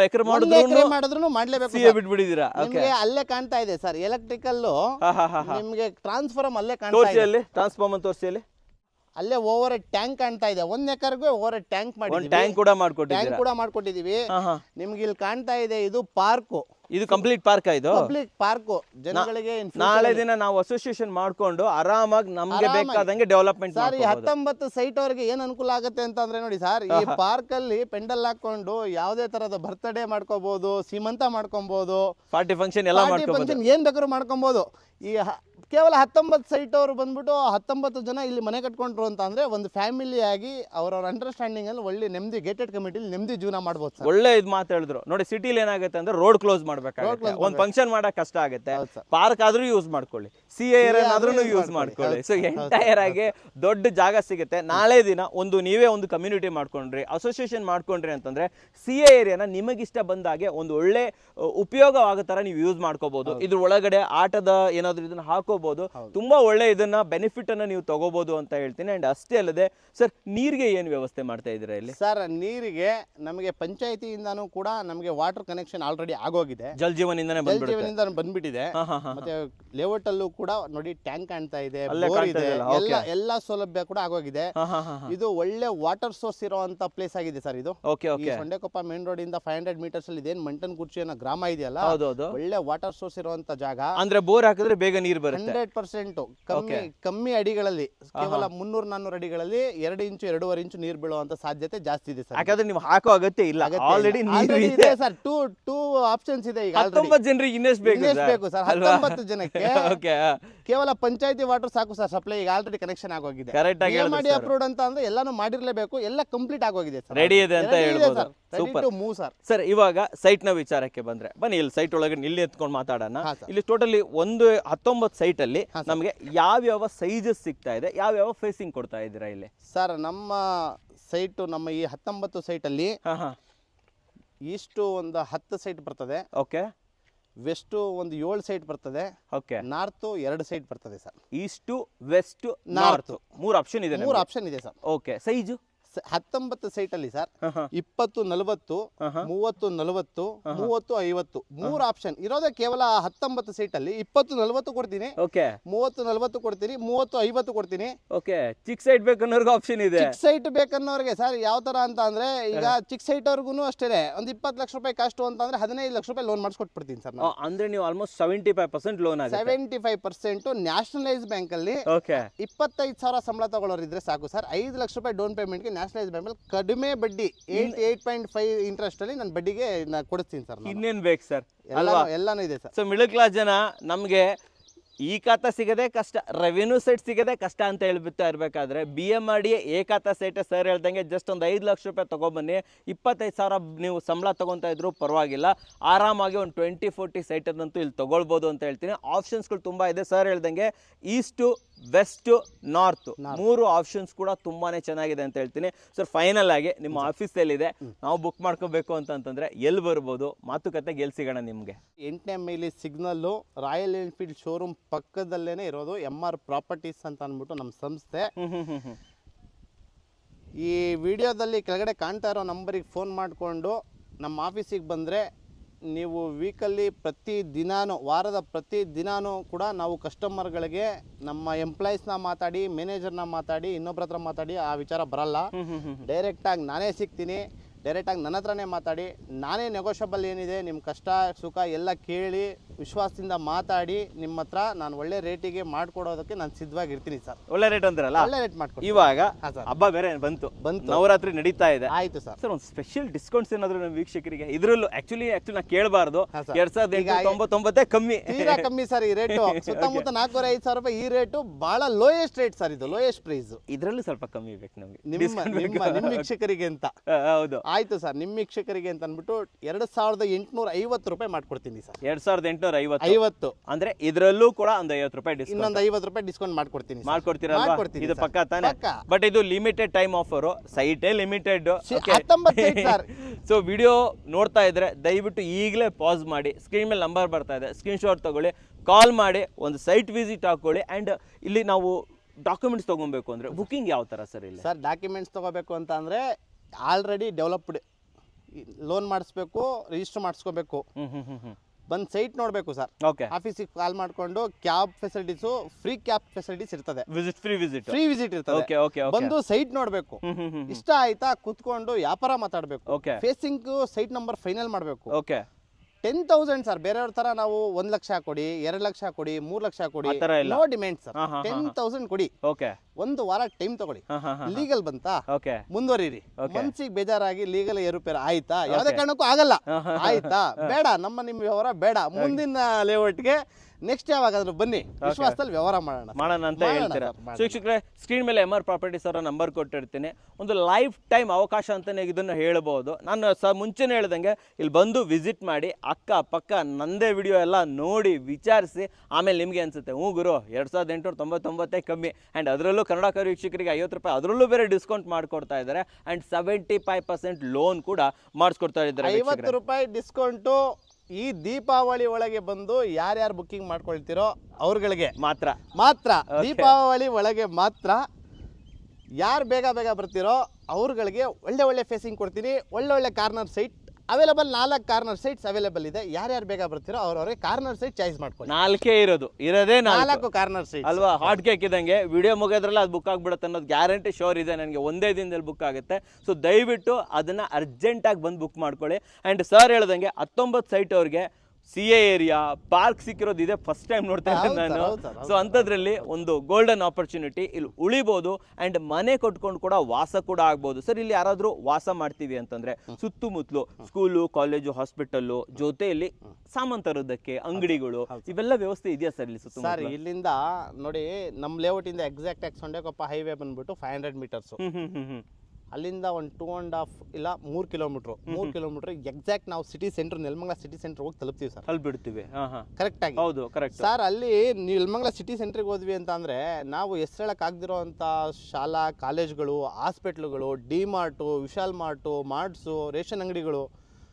ಎಕರೆ ಒಂದು ಮಾಡಿದ್ರು ಎಕರೆ ಮಾಡಿದ್ರು ಮಾಡ್ಲೇಬೇಕು ಸಿ ಎ ಬಿಟ್ಬಿಟ್ಟಿದ್ದೀರಾ? ಓಕೆ ನಿಮ್ಗೆ ಅಲ್ಲೇ ಕಾಣ್ತಾ ಇದೆ ಸರ್. ಎಲೆಕ್ಟ್ರಿಕಲ್ ಹಾ ಹಾ ಹಾ ಹಾ. ನಿಮ್ಗೆ ಟ್ರಾನ್ಸ್ಫಾರ್ಮ್ ಅಲ್ಲೇ ಕಾಣ್ತಾ ತೋರಿಸಿ ಇದೆ. ಅಲ್ಲಿ ಟ್ರಾನ್ಸ್ಫಾರ್ಮರ್ ತೋರಿಸಿ ಅಲ್ಲಿ. ಅಲ್ಲೇ ಓವರ್ ಟ್ಯಾಂಕ್ ಕಾಣ್ತಾ ಇದೆ. ಒಂದ್ ಎಕರ್ಗೂ ಓವರ್ ಟ್ಯಾಂಕ್ ಒಂದು ಮಾಡಿ ಟ್ಯಾಂಕ್ ಕೂಡ ಟ್ಯಾಂಕ್ ಮಾಡ್ಕೊಟ್ಟಿದ್ದೀರಾ ಕೂಡ ಮಾಡ್ಕೊಟ್ಟಿದೀವಿ. ಹಾ ಹಾ. ನಿಮ್ಗೆ ಇಲ್ಲಿ ಕಾಣ್ತಾ ಇದೆ ಇದು ಪಾರ್ಕು ಇದು ಕಂಪ್ಲೀಟ್ ಪಾರ್ಕ್ ಇದು? ಪಬ್ಲಿಕ್ ಪಾರ್ಕು ಜನಗಳಿಗೆ in future ನಾಳೆ ದಿನ ನಾವು ಅಸೋಸಿಯೇಷನ್ ಮಾಡ್ಕೊಂಡು ಆರಾಮಾಗಿ ನಮ್ಗೆ ಆರಾಮಾಗಿ. ಬೇಕಾದಂಗೆ ಡೆವಲಪ್ಮೆಂಟ್ ಸರ್ ಈ ಹತ್ತೊಂಬತ್ತು ಸೈಟ್ ಅವರಿಗೆ ಏನ್ ಅನುಕೂಲ ಆಗುತ್ತೆ ಅಂತ ಅಂದ್ರೆ ನೋಡಿ ಸರ್ ಈ ಪಾರ್ಕ್ ಅಲ್ಲಿ ಪೆಂಡಲ್ ಹಾಕೊಂಡು ಯಾವುದೇ ತರದ ಬರ್ತ್ಡೇ ಮಾಡ್ಕೋಬಹುದು ಸೀಮಂತ ಮಾಡ್ಕೊಬಹುದು ಪಾರ್ಟಿ ಫಂಕ್ಷನ್ ಎಲ್ಲ ಫಂಕ್ಷನ್ ಏನ್ ಬೇಕಾದ್ರೂ ಮಾಡ್ಕೊಬಹುದು ಈ ಹ- ಕೇವಲ ಹತ್ತೊಂಬತ್ತು ಸೈಟ್ ಅವರು ಬಂದ್ಬಿಟ್ಟು ಹತ್ತೊಂಬತ್ತು ಜನ ಇಲ್ಲಿ ಮನೆ ಕಟ್ಕೊಂಡ್ರು ಅಂತ ಅಂದ್ರೆ ಒಂದು ಫ್ಯಾಮಿಲಿ ಆಗಿ ಅವರ ಅಂಡರ್ಸ್ಟ್ಯಾಂಡಿಂಗ್ ಅಲ್ಲಿ ಒಳ್ಳೆ ನೆಮ್ಮದಿ ಗೇಟೆಡ್ ಕಮಿಟಿಲಿ ನೆಮ್ಮದಿ ಜೀವನ ಮಾಡ್ಬೋದು ಸರ್. ಒಳ್ಳೆ ಇದು ಮಾತು ಹೇಳಿದ್ರು. ನೋಡಿ ಸಿಟಿಲಿ ಏನಾಗುತ್ತೆ ಅಂದ್ರೆ ರೋಡ್ ಕ್ಲೋಸ್ ಮಾಡ್ಬೇಕಾಗುತ್ತೆ. ಒಂದು ಫಂಕ್ಷನ್ ಮಾಡಕ್ ಕಷ್ಟ ಆಗುತ್ತೆ. ಪಾರ್ಕ್ ಆದ್ರೂ ಯೂಸ್ ಮಾಡ್ಕೊಳ್ಳಿ. ಸಿ ಏರ್ ಆದ್ರೂ ಯೂಸ್ ಮಾಡ್ಕೊಳ್ಳಿ. ಸೊ ಎಂಟೈರ್ ಆಗಿ ದೊಡ್ಡ ಜಾಗ ಸಿಗುತ್ತೆ. ನಾಳೆ ದಿನ ಒಂದು ನೀವೇ ಒಂದು ಕಮ್ಯುನಿಟಿ ಮಾಡ್ಕೊಂಡ್ರಿ ಅಸೋಸಿಯೇಷನ್ ಮಾಡ್ಕೊಂಡ್ರಿ ಅಂತಂದ್ರೆ ಸಿ ಎ ಏರಿಯಾನ ನಿಮಗಿಷ್ಟ ಬಂದಾಗೆ ಒಂದು ಒಳ್ಳೆ ಉಪಯೋಗವಾಗೋ ತರ ನೀವು ಯೂಸ್ ಮಾಡ್ಕೋಬಹುದು ಇದ್ರ ಒಳಗಡೆ ಆಟದ ಏನಾದ್ರು ಇದನ್ನ ಹಾಕೋಬಹುದು ತುಂಬಾ ಒಳ್ಳೆ ಇದನ್ನ ಬೆನಿಫಿಟ್ ಅನ್ನ ನೀವು ತಗೋಬಹುದು ಅಂತ ಹೇಳ್ತೀನಿ. ಅಂಡ್ ಅಷ್ಟೇ ಅಲ್ಲದೆ ಸರ್ ನೀರಿಗೆ ಏನ್ ವ್ಯವಸ್ಥೆ ಮಾಡ್ತಾ ಇದ್ದೀರಾ ಇಲ್ಲಿ? ಸರ್ ನೀರಿಗೆ ನಮಗೆ ಪಂಚಾಯತಿಯಿಂದಾನು ಕೂಡ ನಮಗೆ ವಾಟರ್ ಕನೆಕ್ಷನ್ ಆಲ್ರೆಡಿ ಆಗೋಗಿದೆ. ಜಲ್ ಇಂದಾನೆ ಜಲ್ ಬಂದ್ಬಿಡುತ್ತೆ. ಜೀವನಿಂದ ಬಂದ್ಬಿಟ್ಟಿದೆ. ಹಾ ಹಾ ಹಾ ಮತ್ತೆ ಲೇಔಟ್ ಅಲ್ಲೂ ಕೂಡ ನೋಡಿ ಟ್ಯಾಂಕ್ ಕಾಣ್ತಾ ಇದೆ ಅಲ್ಲೇ ಬೋರ್ ಕಾಣ್ತಾ ಇದೆ ಇದೆಯಲ್ಲ, ಎಲ್ಲ ಎಲ್ಲ ಸೌಲಭ್ಯ ಕೂಡ ಆಗೋಗಿದೆ. ಹಾ ಹಾ ಹಾ ಇದು ಒಳ್ಳೆ ವಾಟರ್ ಸೋರ್ಸ್ ಇರುವಂತ ಪ್ಲೇಸ್ ಆಗಿದೆ ಸರ್ ಇದು. ಓಕೆ ಈ ಓಕೆ ಸೊಂಡೆಕೊಪ್ಪ ಮೇನ್ ರೋಡ್ ಇಂದ ಫೈವ್ ಹಂಡ್ರೆಡ್ ಮೀಟರ್ಸ್ ಅಲ್ಲಿ ಇದೇನ್ ಮಂಟನ್ ಕುರ್ಚಿ ಅನ್ನೋ ಗ್ರಾಮ ಇದೆಯಲ್ಲ? ಹೌದೌದು. ಒಳ್ಳೆ ವಾಟರ್ ಸೋರ್ಸ್ ಇರುವಂತ ಜಾಗ. ಅಂದ್ರೆ ಬೋರ್ ಹಾಕಿದ್ರೆ ಬೇಗ ನೀರ್ ಬರುತ್ತೆ. Hundred percent. ಕಮ್ಮಿ ಕಮ್ಮಿ ಅಡಿಗಳಲ್ಲಿ ಕೇವಲ ಮುನ್ನೂರ್ ನಾನ್ನೂರು ಅಡಿಗಳಲ್ಲಿ ಎರಡು ಇಂಚು ಎರಡೂವರೆ ಇಂಚು ನೀರು ಬೀಳುವಂತ ಸಾಧ್ಯತೆ ಜಾಸ್ತಿ ಇದೆ ಸರ್. ಯಾಕಂದ್ರೆ ನೀವು ಹಾಕೋ ಅಗತ್ಯ ಇಲ್ಲ. ಆಲ್ರೆಡಿ ನೀರು ಇದೆ. ಸರ್. ಟೂ ಟೂ ಆಪ್ಷನ್ಸ್ ಇದೆ ಈಗ ಹತ್ತೊಂಬತ್ತು ಜನರಿಗೆ ಇನ್ನೆಷ್ಟು ಬೇಕು ಇನ್ನೆಷ್ಟು ಬೇಕು ಸರ್? ಹತ್ತೊಂಬತ್ತು ಜನಕ್ಕೆ ಕೇವಲ ಪಂಚಾಯತಿ ವಾಟರ್ ಸಾಕು ಸರ್ ಸಪ್ಲೈ ಈಗ ಆಲ್ರೆಡಿ ಕನೆಕ್ಷನ್ ಆಗೋಗಿದೆ. ಕರೆಕ್ಟ್ ಆಗಿ ಮಾಡಿ. ಅಪ್ರೂವ್ಡ್ ಅಂತ ಅಂದ್ರೆ ಎಲ್ಲಾನು ಮಾಡಿರ್ಲೇಬೇಕು. ಎಲ್ಲ ಕಂಪ್ಲೀಟ್ ಆಗೋಗಿದೆ ಸರ್. ರೆಡಿ ಇದೆ ಅಂತ ಹೇಳ್ಬೋದು. ಸೂಪರ್ ಸರ್ ಸರ್ ಇವಾಗ ಸೈಟ್ನ ವಿಚಾರಕ್ಕೆ ಬಂದ್ರೆ ಬನ್ನಿ ಇಲ್ಲಿ ಸೈಟ್ ಒಳಗೆ ಇಲ್ಲಿ ಎತ್ಕೊಂಡು ಮಾತಾಡೋಣ. ಇಲ್ಲಿ ಟೋಟಲಿ ಒಂದು ಹತ್ತೊಂಬತ್ತು ಸೈಟ್ ಅಲ್ಲಿ ನಮಗೆ ಯಾವ್ಯಾವ ಸೈಜಸ್ ಸಿಗ್ತಾ ಇದೆ ಯಾವ್ಯಾವ ಫೇಸಿಂಗ್ ಕೊಡ್ತಾ ಇದ್ದೀರಾ ಇಲ್ಲಿ? ಸರ್ ನಮ್ಮ ಸೈಟು ನಮ್ಮ ಈ ಹತ್ತೊಂಬತ್ತು ಸೈಟಲ್ಲಿ ಹಾಂ ಹಾಂ. ಈಸ್ಟು ಒಂದು ಹತ್ತು ಸೈಟ್ ಬರ್ತದೆ. ಓಕೆ ವೆಸ್ಟು ಒಂದು ಏಳು ಸೈಟ್ ಬರ್ತದೆ. ಓಕೆ ನಾರ್ತು ಎರಡು ಸೈಟ್ ಬರ್ತದೆ ಸರ್. ಈಸ್ಟು ವೆಸ್ಟ್ ನಾರ್ತ್ ಮೂರು ಆಪ್ಷನ್ ಇದೆ ಮೂರು ಆಪ್ಷನ್ ಇದೆ ಸರ್. ಓಕೆ ಸೈಜು ಸ- ಸೈಟ್ ಅಲ್ಲಿ ಸರ್. ಇಪ್ಪತ್ತು ನಲವತ್ತು. ಮೂವತ್ತು ನಲವತ್ತು ಮೂವತ್ತು ಐವತ್ತು ಮೂರು ಆಪ್ಷನ್ ಇರೋದೇ ಕೇವಲ ಹತ್ತೊಂಬತ್ತು ಅಲ್ಲಿ ಇಪ್ಪತ್ತು ನಲವತ್ತು ಕೊಡ್ತೀನಿ. ಮೂವತ್ತು ನಲವತ್ತು ಕೊಡ್ತೀನಿ. ಮೂವತ್ತು ಐವತ್ತು ಕೊಡ್ತೀನಿ. ಓಕೆ. ಚಿಕ್ ಸೈಟ್ ಬೇಕನ್ನೋರ್ಗ ಆಪ್ಷನ್ ಇದೆ. ಚಿಕ್ ಸೈಟ್ ಬೇಕನ್ನೋರ್ಗೆ ಸರ್ ಯಾವ ತರ ಅಂತ ಅಂದ್ರೆ ಈಗ ಚಿಕ್ ಸೈಟ್ ಅವ್ರಿಗೂ ಅಷ್ಟೇ ಒಂದ್ ಇಪ್ಪತ್ತು ಲಕ್ಷ ರೂಪಾಯಿ ಕಾಸ್ಟ್ ಅಂತ ಅಂದ್ರೆ ಹದಿನೈದು ಲಕ್ಷ ರೂಪಾಯಿ ಲೋನ್ ಮಾಡಿಸ್ಕೊಟ್ಬಿಡ್ತೀನಿ ಸರ್ ಅಂದ್ರೆ ನೀವು almost seventy five percent loan seventy five percent nationalise bank ಅಲ್ಲಿ ಓಕೆ. ಇಪ್ಪತ್ತೈದು ಸಾವಿರ ಸಂಬಳ ತಗೊಳ್ಳೋರು ಇದ್ರೆ ಸಾಕು ಸರ್. ಐದು ಲಕ್ಷ ರೂಪಾಯಿ ಡೌನ್ ಪೇಮೆಂಟ್ಗೆ ನ್ಯಾಷನಲೈಸ್ ಬ್ಯಾಂಕ್ ಅಲ್ಲಿ ಕಡಿಮೆ ಬಡ್ಡಿ eight eight point five interest ಅಲ್ಲಿ ನಾನು ಬಡ್ಡಿಗೆ ನಾನು ಕೊಡಿಸ್ತೀನಿ ಸರ್ ಇನ್ನೇನು ಇನ್ನೇನ್ ಬೇಕು ಸರ್? ಎಲ್ಲಾನು ಎಲ್ಲಾನು ಇದೆ ಸರ್. ಸೊ ಮಿಡಲ್ ಕ್ಲಾಸ್ ಜನ ನಮಗೆ ಈ ಖಾತ ಸಿಗದೆ ಕಷ್ಟ ರೆವೆನ್ಯೂ ಸೈಟ್ ಸಿಗದೆ ಕಷ್ಟ ಅಂತ ಹೇಳ್ಬಿಡ್ತಾ ಇರಬೇಕಾದ್ರೆ B M R D A khata site sir ಹೇಳ್ದಂಗೆ ಜಸ್ಟ್ ಒಂದು ಐದು ಲಕ್ಷ ರೂಪಾಯಿ ತೊಗೊಬನ್ನಿ ಇಪ್ಪತ್ತೈದು ಸಾವಿರ ನೀವು ಸಂಬಳ ತೊಗೊತಾ ಇದ್ರು ಪರವಾಗಿಲ್ಲ ಆರಾಮಾಗಿ ಒಂದು ಟ್ವೆಂಟಿ ಫೋರ್ಟಿ ಸೈಟನ್ನಂತೂ ಇಲ್ಲಿ ತೊಗೊಳ್ಬೋದು ಅಂತ ಹೇಳ್ತೀನಿ. ಆಪ್ಷನ್ಸ್ಗಳು ತುಂಬ ಇದೆ. ಸರ್ ಹೇಳ್ದಂಗೆ ಈಸ್ಟು ವೆಸ್ಟು ನಾರ್ತ್ ಮೂರು ಆಪ್ಷನ್ಸ್ ಕೂಡ ತುಂಬಾನೇ ಚೆನ್ನಾಗಿದೆ ಅಂತ ಹೇಳ್ತೀನಿ. ಸರ್ ಫೈನಲ್ ಆಗಿ ನಿಮ್ಮ ಆಫೀಸ್ ಎಲ್ಲಿದೆ? ನಾವು ಬುಕ್ ಮಾಡ್ಕೋಬೇಕು ಅಂತಂತಂದ್ರೆ ಎಲ್ಲಿ ಬರ್ಬೋದು? ಮಾತುಕತೆಗೆ ಎಲ್ಲಿ ಸಿಗೋಣ ನಿಮಗೆ. ಎಂಟನೇ ಮೈಲಿ ಸಿಗ್ನಲ್ಲು ರಾಯಲ್ ಎನ್ಫೀಲ್ಡ್ ಶೋರೂಮ್ ಪಕ್ಕದಲ್ಲೇನೆ ಇರೋದು ಎಂ ಆರ್ ಪ್ರಾಪರ್ಟೀಸ್ ಅಂತ ಅಂದ್ಬಿಟ್ಟು ನಮ್ಮ ಸಂಸ್ಥೆ. ಈ ವಿಡಿಯೋದಲ್ಲಿ ಕೆಳಗಡೆ ಕಾಣ್ತಾ ಇರೋ ನಂಬರಿಗೆ ಫೋನ್ ಮಾಡಿಕೊಂಡು ನಮ್ಮ ಆಫೀಸಿಗೆ ಬಂದರೆ ನೀವು ವೀಕಲ್ಲಿ ಪ್ರತಿ ದಿನಾನು ವಾರದ ಪ್ರತಿ ದಿನಾನೂ ಕೂಡ ನಾವು ಕಸ್ಟಮರ್ಗಳಿಗೆ ನಮ್ಮ ಎಂಪ್ಲಾಯೀಸ್ನ ಮಾತಾಡಿ ಮ್ಯಾನೇಜರ್ನ ಮಾತಾಡಿ ಇನ್ನೊಬ್ರ ಹತ್ರ ಮಾತಾಡಿ ಆ ವಿಚಾರ ಬರಲ್ಲ. ಡೈರೆಕ್ಟಾಗಿ ನಾನೇ ಸಿಗ್ತೀನಿ. ಡೈರೆಕ್ಟಾಗಿ ನನ್ನ ಹತ್ರನೇ ಮಾತಾಡಿ. ನಾನೇ ನೆಗೋಷಿಯಬಲ್ ಏನಿದೆ ನಿಮ್ಮ ಕಷ್ಟ ಸುಖ ಎಲ್ಲ ಕೇಳಿ ವಿಶ್ವಾಸದಿಂದ ಮಾತಾಡಿ ನಿಮ್ಮ ಹತ್ರ ನಾನು ಒಳ್ಳೆ ರೇಟಿಗೆ ಮಾಡ್ಕೊಡೋದಕ್ಕೆ ನಾನು ಸಿದ್ಧವಾಗಿರ್ತೀನಿ ಸರ್. ಒಳ್ಳೆ ರೇಟ್ ಅಂದ್ರಲ್ಲ ಒಳ್ಳೆ ರೇಟ್ ಮಾಡ್ಕೊಡಿ ಇವಾಗ ಹಾ ಹಬ್ಬ ಬೇರೆ ಬಂತು. ಬಂತು. ನವರಾತ್ರಿ ನಡೀತಾ ಇದೆ. ಆಯ್ತು ಸರ್. ಸರ್ ಒಂದು ಸ್ಪೆಷಲ್ ಡಿಸ್ಕೌಂಟ್ಸ್ ಏನಾದ್ರು ನಮ್ಮ ವೀಕ್ಷಕರಿಗೆ? ಇದ್ರಲ್ಲೂ ಆಕ್ಚುಲಿ ಆಕ್ಚುಲಿ ನಾ ಕೇಳಬಾರ್ದು. ಹಾ. ಎರಡ್ ಸಾವಿರದ ಈಗ ಎಂಟು ತೊಂಬತ್ತೊಂಬತ್ತೇ ಕಮ್ಮಿ. ತೀರಾ ಕಮ್ಮಿ ಸರ್ ಈ ರೇಟು. ಸುತ್ತಮುತ್ತ ನಾಲ್ಕೂವರೆ ಐದು ಸಾವಿರ ರೂಪಾಯಿ ಈ ರೇಟು. ಬಹಳ ಲೋಯೆಸ್ಟ್ ರೇಟ್ ಸರ್ ಇದು ಲೋಯೆಸ್ಟ್ ಪ್ರೈಸ್ ಇದ್ರಲ್ಲೂ ಸ್ವಲ್ಪ ಕಮ್ಮಿ ಬೇಕು ನಮಗೆ. ನಿಮ್ಮ ನಿಮ್ಮ ನಿಮ್ಮ ವೀಕ್ಷಕರಿಗೆ ಅಂತ. ಹೌದು. ಆಯ್ತು ಸರ್ ನಿಮ್ಮ ವೀಕ್ಷಕರಿಗೆ ಅಂತ ಅಂದ್ಬಿಟ್ಟು ಎರಡ್ ಸಾವಿರದ ಎಂಟುನೂರ ಐವತ್ತು ರೂಪಾಯಿ ಮಾಡ್ಕೊಡ್ತೀನಿ ಸರ್. ಎರಡ್ ಸಾವಿರದ ಎಂಟುನೂರ ಐವತ್ತು. ಐವತ್ತು. ಅಂದ್ರೆ ಇದ್ರಲ್ಲೂ ಕೂಡ ಒಂದು ಐವತ್ತು ರೂಪಾಯಿ ಡಿಸ್ಕೌಂಟ್ ಇನ್ನೊಂದು ಐವತ್ತು ರೂಪಾಯಿ ಡಿಸ್ಕೌಂಟ್ ಮಾಡ್ಕೊಡ್ತೀನಿ. ಮಾಡ್ಕೊಡ್ತೀರಲ್ವಾ? ಮಾಡ್ಕೊಡ್ತೀನಿ ಇದು sir. ಪಕ್ಕ ತಾನೆ? ಪಕ್ಕ. ಬಟ್ ಇದು ಲಿಮಿಟೆಡ್ ಟೈಮ್ ಆಫರು ಸೈಟೇ ಲಿಮಿಟೆಡ್ ಶಿ- ಹತ್ತೊಂಬತ್ತು seat sir. ಸೊ ವಿಡಿಯೋ ನೋಡ್ತಾ ಇದ್ರೆ ದಯವಿಟ್ಟು ಈಗಲೇ ಪಾಸ್ ಮಾಡಿ ಸ್ಕ್ರೀನ್ ಮೇಲೆ ನಂಬರ್ ಬರ್ತಾ ಇದೆ. ಸ್ಕ್ರೀನ್ ಶಾಟ್ ತಗೊಳ್ಳಿ ಕಾಲ್ ಮಾಡಿ ಒಂದು ಸೈಟ್ ವಿಸಿಟ್ ಹಾಕೊಳ್ಳಿ. ಆ್ಯಂಡ್ ಇಲ್ಲಿ ನಾವು ಡಾಕ್ಯುಮೆಂಟ್ಸ್ ತಗೊಬೇಕು ಅಂದ್ರೆ ಬುಕಿಂಗ್ ಯಾವ ತರ ಸರ್ ಇಲ್ಲಿ? ಸರ್ ಡಾಕ್ಯುಮೆಂಟ್ಸ್ ತಗೋಬೇಕು ಅಂತ ಅಂದರೆ ಆಲ್ರೆಡಿ ಡೆವಲಪ್ಡ್ ಲೋನ್ ಮಾಡಿಸ್ಬೇಕು ರಿಜಿಸ್ಟರ್ ಮಾಡಿಸ್ಕೋಬೇಕು. ಹ್ಞೂ ಹ್ಞೂ ಹ್ಞೂ ಬಂದು ಸೈಟ್ ನೋಡಬೇಕು ಸರ್. ಓಕೆ ಆಫೀಸಿಗೆ ಕಾಲ್ ಮಾಡಿಕೊಂಡು cab facilities free cab facilities ಇರ್ತದೆ. Visit free visit free visit ಇರ್ತದೆ. ಓಕೆ ಓಕೆ ಓಕೆ ಬಂದು ಸೈಟ್ ನೋಡಬೇಕು. ಇಷ್ಟ ಆಯ್ತಾ ಕುತ್ಕೊಂಡು ವ್ಯಾಪಾರ ಮಾತಾಡಬೇಕು. Okay facing site number final ಮಾಡಬೇಕು. ಓಕೆ ಟೆನ್ ತೌಸಂಡ್ ಸರ್ ಬೇರೆಯವ್ರ ತರ ನಾವು ಒಂದ್ ಲಕ್ಷ ಕೊಡಿ ಎರಡ್ ಲಕ್ಷ ಕೊಡಿ ಮೂರ್ ಲಕ್ಷ ಕೊಡಿ ಆ ಥರ ಇಲ್ಲ. ನೋ ಡಿಮ್ಯಾಂಡ್ ಸರ್ ಹಾ, ಹಾ, ಹಾ, ಟೆನ್ ತೌಸಂಡ್ ಕೊಡಿ. ಓಕೆ ಒಂದು ವಾರ ಟೈಮ್ ತಗೊಳ್ಳಿ. ಹಾಂ ಹಾಂ ಹಾಂ ಲೀಗಲ್ ಬಂತಾ? ಓಕೆ ಮುಂದುವರಿರಿ. ಮನ್ಸಿಗೆ ಬೇಜಾರಾಗಿ ಲೀಗಲ್ ಏರುಪೇರು ಆಯ್ತಾ? ಯಾವ್ದೇ ಕಾರಣಕ್ಕೂ ಆಗಲ್ಲ. ಆಯ್ತಾ? ಬೇಡ. ನಮ್ಮ ನಿಮ್ ವ್ಯವಹಾರ ಬೇಡ. ಮುಂದಿನ ಲೇಔಟ್ಗೆ ನೆಕ್ಸ್ಟ್ ಯಾವಾಗಾದ್ರೂ ಬನ್ನಿ ವಿಶ್ವಾಸದಲ್ಲಿ ವ್ಯವಹಾರ ಮಾಡೋಣ. ಮಾಡೋಣ ಅಂತ ಹೇಳ್ತೀರಾ ಮಾಡೋಣ. ಶಿಕ್ಷಕರೇ ಸ್ಕ್ರೀನ್ ಮೇಲೆ ಎಂ ಆರ್ ಪ್ರಾಪರ್ಟೀಸ್ ಅವರ ನಂಬರ್ ಕೊಟ್ಟಿರ್ತೀನಿ ಒಂದು ಲೈಫ್ ಟೈಮ್ ಅವಕಾಶ ಅಂತಲೇ ಇದನ್ನು ಹೇಳ್ಬೋದು ನಾನು ಸ ಮುಂಚೆನೇ ಹೇಳ್ದಂಗೆ ಇಲ್ಲಿ ಬಂದು ವಿಸಿಟ್ ಮಾಡಿ ಅಕ್ಕ ಪಕ್ಕ ನಂದೇ ವಿಡಿಯೋ ಎಲ್ಲ ನೋಡಿ ವಿಚಾರಿಸಿ ಆಮೇಲೆ ನಿಮಗೆ ಅನಿಸುತ್ತೆ ಹ್ಞೂ ಗುರು ಎರಡು ಸಾವಿರದ ಎಂಟುನೂರ ತೊಂಬತ್ತೊಂಬತ್ತೇ ಕಮ್ಮಿ ಆ್ಯಂಡ್ ಅದರಲ್ಲೂ ಕನ್ನಡ ಕರು ವೀಕ್ಷಕರಿಗೆ ಐವತ್ತು ರೂಪಾಯಿ ಅದರಲ್ಲೂ ಬೇರೆ ಡಿಸ್ಕೌಂಟ್ ಮಾಡ್ಕೊಡ್ತಾ ಇದ್ದಾರೆ and seventy five percent loan ಕೂಡ ಮಾಡಿಸ್ಕೊಡ್ತಾ ಇದ್ದಾರೆ ಐವತ್ತು. ರೂಪಾಯಿ ಡಿಸ್ಕೌಂಟು ಈ ದೀಪಾವಳಿ ಒಳಗೆ ಬಂದು ಯಾರ್ಯಾರು ಬುಕ್ಕಿಂಗ್ ಮಾಡ್ಕೊಳ್ತಿರೋ ಅವ್ರಗಳಿಗೆ. ಮಾತ್ರ. ಮಾತ್ರ. ದೀಪಾವಳಿ ಒಳಗೆ ಮಾತ್ರ ಯಾರು ಬೇಗ ಬೇಗ ಬರ್ತಿರೋ ಅವ್ರಗಳಿಗೆ ಒಳ್ಳೆ ಒಳ್ಳೆ ಫೇಸಿಂಗ್ ಕೊಡ್ತೀನಿ ಒಳ್ಳೆ ಒಳ್ಳೆ ಕಾರ್ನರ್ ಸೈಟ್ ಅವೈಲೇಬಲ್ ನಾಲ್ಕು ಕಾರ್ನರ್ ಸೈಟ್ಸ್ ಅವೈಲೇಬಲ್ ಇದೆ. ಯಾರ್ಯಾರು ಬೇಗ ಬರ್ತೀರೋ ಅವ್ರವ್ರಿಗೆ ಕಾರ್ನರ್ ಸೈಟ್ ಚಾಯ್ಸ್ ಮಾಡ್ಕೊಳ್ಳಿ. ನಾಲ್ಕೇ ಇರೋದು. ಇರೋದೇ ನಾಲ್ಕು. ನಾಲ್ಕು ಕಾರ್ನರ್ ಸೈಟ್ ಅಲ್ವಾ? ಹಾಟ್ ಕೇಕ್ ಇದ್ದಂಗೆ. ವಿಡಿಯೋ ಮುಗಿದ್ರಲ್ಲ ಅದು ಬುಕ್ ಆಗ್ಬಿಡುತ್ತೆ ಅನ್ನೋದು ಗ್ಯಾರಂಟಿ ಶೋರ್ ಇದೆ ನನಗೆ. ಒಂದೇ ದಿನದಲ್ಲಿ ಬುಕ್ ಆಗುತ್ತೆ. ಸೊ ದಯವಿಟ್ಟು ಅದನ್ನು ಅರ್ಜೆಂಟಾಗಿ ಬಂದು ಬುಕ್ ಮಾಡ್ಕೊಳ್ಳಿ. ಆ್ಯಂಡ್ ಸರ್ ಹೇಳ್ದಂಗೆ ಹತ್ತೊಂಬತ್ತು ಸೈಟ್ ಅವ್ರಿಗೆ ಸಿ ಎ ಏರಿಯಾ ಪಾರ್ಕ್ ಸಿಕ್ಕಿರೋದು ಇದೆ ಫಸ್ಟ್ ಟೈಮ್ ನೋಡ್ತಾ ಇದ್ದೀನಿ ನಾನು. ಸೊ ಅಂಥದ್ರಲ್ಲಿ ಒಂದು ಗೋಲ್ಡನ್ ಆಪರ್ಚುನಿಟಿ ಇಲ್ಲಿ ಉಳಿಬೋದು ಆ್ಯಂಡ್ ಮನೆ ಕೊಟ್ಕೊಂಡು ಕೂಡ ವಾಸ ಕೂಡ ಆಗ್ಬೋದು. ಸರ್ ಇಲ್ಲಿ ಯಾರಾದರೂ ವಾಸ ಮಾಡ್ತೀವಿ ಅಂತಂದರೆ ಸುತ್ತಮುತ್ತಲು ಸ್ಕೂಲು ಕಾಲೇಜು ಹಾಸ್ಪಿಟಲ್ಲು ಜೊತೆಯಲ್ಲಿ ಸಾಮಾನ್ ತರೋದಕ್ಕೆ ಅಂಗಡಿಗಳು ಇವೆಲ್ಲ ವ್ಯವಸ್ಥೆ ಇದೆಯಾ ಸರ್ ಇಲ್ಲಿ ಸರ್ ಇಲ್ಲಿಂದ ನೋಡಿ ನಮ್ಮ ಲೇಔಟಿಂದ ಇಂದ ಎಕ್ಸಾಕ್ಟ್ ಆಗಿ ಸೊಂಡೆಕೊಪ್ಪ ಹೈವೇ ಬಂದ್ಬಿಟ್ಟು ಫೈವ್ ಹಂಡ್ರೆಡ್ ಮೀಟರ್ಸ್ ಹ್ಮ್ ಹ್ಮ್ ಹ್ಮ್ ಹ್ಮ್. ಅಲ್ಲಿಂದ ಒಂದು ಟೂ ಆ್ಯಂಡ್ ಹಾಫ್ ಇಲ್ಲ ಮೂರು ಕಿಲೋಮೀಟ್ರು ಮೂರು ಕಿಲೋಮೀಟ್ರ್ ಎಕ್ಸಾಕ್ಟ್ ನಾವು city centre Nelamangala city centre ಹೋಗಿ ತಲುಪ್ತೀವಿ ಸರ್. ಅಲ್ಲಿ ಬಿಡ್ತೀವಿ ಕರೆಕ್ಟ್ ಆಗಿ. ಹೌದು ಕರೆಕ್ಟ್ ಸರ್ ಅಲ್ಲಿ ನೆಲಮಂಗಲ ಸಿಟಿ ಸೆಂಟ್ರಿಗೆ ಹೋದ್ವಿ ಅಂತ ಅಂದ್ರೆ ನಾವು ಹೆಸರೇಳಕ್ ಆಗದಿರೋ ಶಾಲಾ ಕಾಲೇಜ್ಗಳು ಹಾಸ್ಪಿಟ್ಲ್ಗಳು D mart Vishal mart marts ration ಅಂಗಡಿಗಳು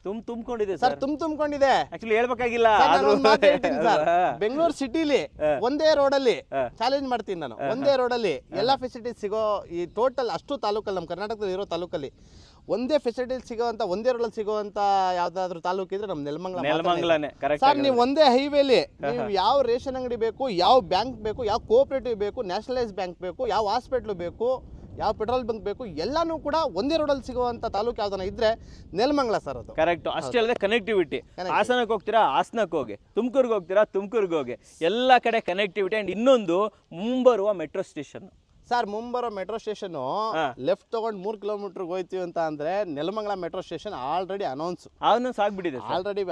ತುಮ್ ತುಂಬಿಕೊಂಡಿದೆ ಸರ್ ತುಮ್ ತುಂಬ ತುಂಬಿಕೊಂಡಿದೆ ಆಕ್ಚುಲಿ ಹೇಳ್ಬೇಕಾಗಿಲ್ಲ ಬೆಂಗಳೂರು ಸಿಟಿಲಿ ಒಂದೇ ರೋಡ್ ಅಲ್ಲಿ ಚಾಲೆಂಜ್ ಮಾಡ್ತೀನಿ ನಾನು. ಒಂದೇ ರೋಡ್ ಅಲ್ಲಿ ಎಲ್ಲಾ ಫೆಸಿಲಿಟೀಸ್ ಸಿಗೋ ಈ ಟೋಟಲ್ ಅಷ್ಟು ತಾಲೂಕಲ್ಲಿ ನಮ್ಮ ಕರ್ನಾಟಕದಲ್ಲಿ ಇರೋ ತಾಲೂಕಲ್ಲಿ ಒಂದೇ ಫೆಸಿಲಿಟೀಸ್ ಸಿಗೋವಂತ ಒಂದೇ ರೋಡಲ್ಲಿ ಸಿಗೋವಂತ ಯಾವ್ದಾದ್ರು ತಾಲೂಕು ಇದ್ರೆ ನಮ್ಮ ನೆಲಮಂಗಲ ಸರ್. ನೀವು ಒಂದೇ ಹೈವೇಲಿ ನೀವು ಯಾವ ರೇಷನ್ ಅಂಗಡಿ ಬೇಕು ಯಾವ ಬ್ಯಾಂಕ್ ಬೇಕು ಯಾವ ಕೋಆಪರೇಟಿವ್ ಬೇಕು ನ್ಯಾಷನಲೈಸ್ ಬ್ಯಾಂಕ್ ಬೇಕು ಯಾವ ಹಾಸ್ಪಿಟ್ಲ್ ಬೇಕು ಯಾವ ಪೆಟ್ರೋಲ್ ಬಂಕ್ ಬೇಕು ಎಲ್ಲಾನು ಕೂಡ ಒಂದೇ ರೋಡಲ್ಲಿ ಸಿಗುವಂತ ತಾಲೂಕು ಯಾವ್ದನ್ನ ಇದ್ರೆ ನೆಲಮಂಗಲ ಸರ್ ಅದು. ಕರೆಕ್ಟ್ ಅಷ್ಟೇ ಅಲ್ಲದೆ ಕನೆಕ್ಟಿವಿಟಿ ಹಾಸನಕ್ಕೆ ಹೋಗ್ತೀರಾ? ಹಾಸನಕ್ಕೆ ಹೋಗಿ. ತುಮಕೂರ್ಗೆ ಹೋಗ್ತೀರಾ? ತುಮಕೂರ್ಗೆ ಹೋಗಿ. ಎಲ್ಲ ಕಡೆ ಕನೆಕ್ಟಿವಿಟಿ ಅಂಡ್ ಇನ್ನೊಂದು ಮುಂಬರುವ ಮೆಟ್ರೋ ಸ್ಟೇಷನ್ ಸರ್ ಮುಂಬರೋ ಮೆಟ್ರೋ ಸ್ಟೇಷನ್ ಲೆಫ್ಟ್ ತಗೊಂಡು ಮೂರು ಕಿಲೋಮೀಟರ್ ಹೋಯ್ತೀವಿ ಅಂತ ಅಂದ್ರೆ Nelamangala metro station already announce announce ಆಗ್ಬಿಟ್ಟಿದೆ ಆಲ್ರೆಡಿ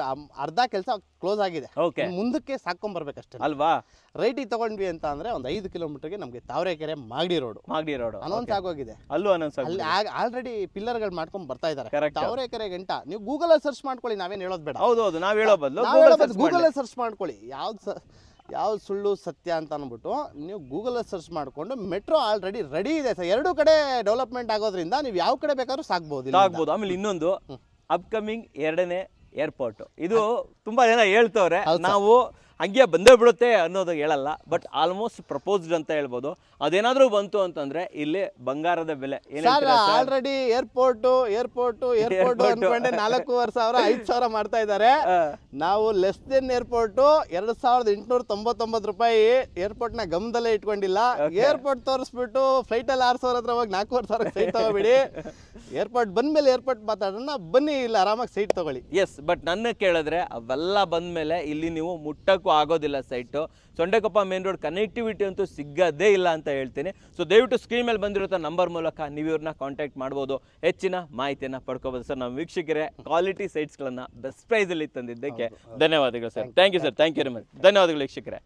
ಅರ್ಧ ಕೆಲಸ ಕ್ಲೋಸ್ ಆಗಿದೆ. ಓಕೆ ಸಾಕೊಂಡ್ ಮುಂದಕ್ಕೆ ಸಾಕೊಂಬರ್ಬೇಕಷ್ಟೇ ಅಲ್ವಾ? ರೈಟಿಗೆ ತಗೊಂಡ್ವಿ ಅಂತ ಅಂದ್ರೆ ಒಂದ್ ಐದು ಕಿಲೋಮೀಟರ್ಗೆ ನಮ್ಗೆ Tavarekere Magadi road Magadi road announce ಆಗೋಗಿದೆ. ಅಲ್ಲೂ ಅನೌನ್ಸ್ ಅಲ್ಲಿ ಆಲ್ರೆಡಿ ಪಿಲ್ಲರ್ಗಳು ಮಾಡ್ಕೊಂಡ್ ಬರ್ತಾ ಇದ್ದಾರೆ Correct. ತಾವರೆಕೆರೆ ಗಂಟ ನೀವು ಗೂಗಲ್ ಅಲ್ಲಿ ಸರ್ಚ್ ಮಾಡ್ಕೊಳ್ಳಿ ನಾವೇನ್ ಹೇಳೋದ್ ಬೇಡ. ಹೌದು ಹೌದು ನಾವ್ ಹೇಳೋ ಬದಲು ಗೂಗಲ್ ಸರ್ಚ್ ಮಾಡ್ಕೊಳ್ಳಿ. ಯಾವ್ದು ಯಾವ್ದು ಸುಳ್ಳು ಸತ್ಯ ಅಂತ ಅಂದ್ಬಿಟ್ಟು ನೀವು ಗೂಗಲಲ್ಲಿ ಸರ್ಚ್ ಮಾಡಿಕೊಂಡು ಮೆಟ್ರೋ ಆಲ್ರೆಡಿ ರೆಡಿ ಇದೆ ಸರ್. ಎರಡೂ ಕಡೆ ಡೆವಲಪ್ಮೆಂಟ್ ಆಗೋದ್ರಿಂದ ನೀವು ಯಾವ ಕಡೆ ಬೇಕಾದ್ರೂ ಸಾಕ್ಬೋದು. ಆಗ್ಬೋದು ಆಮೇಲೆ ಇನ್ನೊಂದು ಅಪ್ಕಮಿಂಗ್ ಎರಡನೇ ಏರ್ಪೋರ್ಟ್ ಇದು ತುಂಬಾ ಜನ ಹೇಳ್ತವ್ರೆ ನಾವು ಹಂಗೆ ಬಂದೇ ಬಿಡುತ್ತೆ ಅನ್ನೋದು ಹೇಳಲ್ಲ ಬಟ್ ಆಲ್ಮೋಸ್ಟ್ ಪ್ರಪೋಸ್ಡ್ ಅಂತ ಹೇಳ್ಬೋದು. ಅದೇನಾದರೂ ಬಂತು ಅಂತಂದ್ರೆ ಇಲ್ಲಿ ಬಂಗಾರದ ಬೆಲೆ. Sir already airport airport airport. ಅನ್ಕೊಂಡೆ ನಾಲ್ಕೂವರೆ ಸಾವಿರ ಐದು ಸಾವಿರ ಮಾಡ್ತಾ ಇದ್ದಾರೆ. ನಾವು ಲೆಸ್ ದೆನ್ ಏರ್ಪೋರ್ಟ್ ಎರಡ್ ಸಾವಿರದ ಎಂಟುನೂರ ತೊಂಬತ್ತೊಂಬತ್ತು ರೂಪಾಯಿ ಏರ್ಪೋರ್ಟ್ನ ಗಮನದಲ್ಲೇ ಇಟ್ಕೊಂಡಿಲ್ಲ. ಏರ್ಪೋರ್ಟ್ ತೋರಿಸ್ಬಿಟ್ಟು ಫ್ಲೈಟ್ ಅಲ್ಲಿ ಆರ್ ಸಾವಿರ ಹತ್ರ ಹೋಗಿ ನಾಲ್ಕೂವರೆ ಸಾವಿರ ಸೈಟ್ ತಗೋಬಿಡಿ. ಏರ್ಪೋರ್ಟ್ ಬಂದ್ಮೇಲೆ ಏರ್ಪೋರ್ಟ್ ಮಾತಾಡೋಣ ಬನ್ನಿ ಇಲ್ಲ ಆರಾಮಾಗಿ ಸೈಟ್ ತಗೊಳ್ಳಿ. ಎಸ್ ಬಟ್ ನನ್ನ ಕೇಳಿದ್ರೆ ಅವೆಲ್ಲ ಬಂದ್ಮೇಲೆ ಇಲ್ಲಿ ನೀವು ಮುಟ್ಟಕ್ಕೂ ಆಗೋದಿಲ್ಲ site. Sondekoppa main road connectivity ಅಂತೂ ಸಿಗದೇ ಇಲ್ಲ ಅಂತ ಹೇಳ್ತೀನಿ. ಸೊ ದಯವಿಟ್ಟು ಸ್ಕ್ರೀನ್ ಮೇಲೆ ಬಂದಿರೋ ನಂಬರ್ ಮೂಲಕ ನೀವು ಇವ್ರನ್ನ ಕಾಂಟ್ಯಾಕ್ಟ್ ಮಾಡ್ಬೋದು. ಹೆಚ್ಚಿನ ಮಾಹಿತಿಯನ್ನು ಪಡ್ಕೋಬೋದು. ಸರ್ ನಮ್ಮ ವೀಕ್ಷಕರೇ ಕ್ವಾಲಿಟಿ ಸೈಟ್ಸ್ಗಳನ್ನು ಬೆಸ್ಟ್ ಪ್ರೈಸಲ್ಲಿ ತಂದಿದ್ದಕ್ಕೆ ಧನ್ಯವಾದಗಳು sir. Thank you sir thank you very much ಧನ್ಯವಾದಗಳು ವೀಕ್ಷಕರೇ.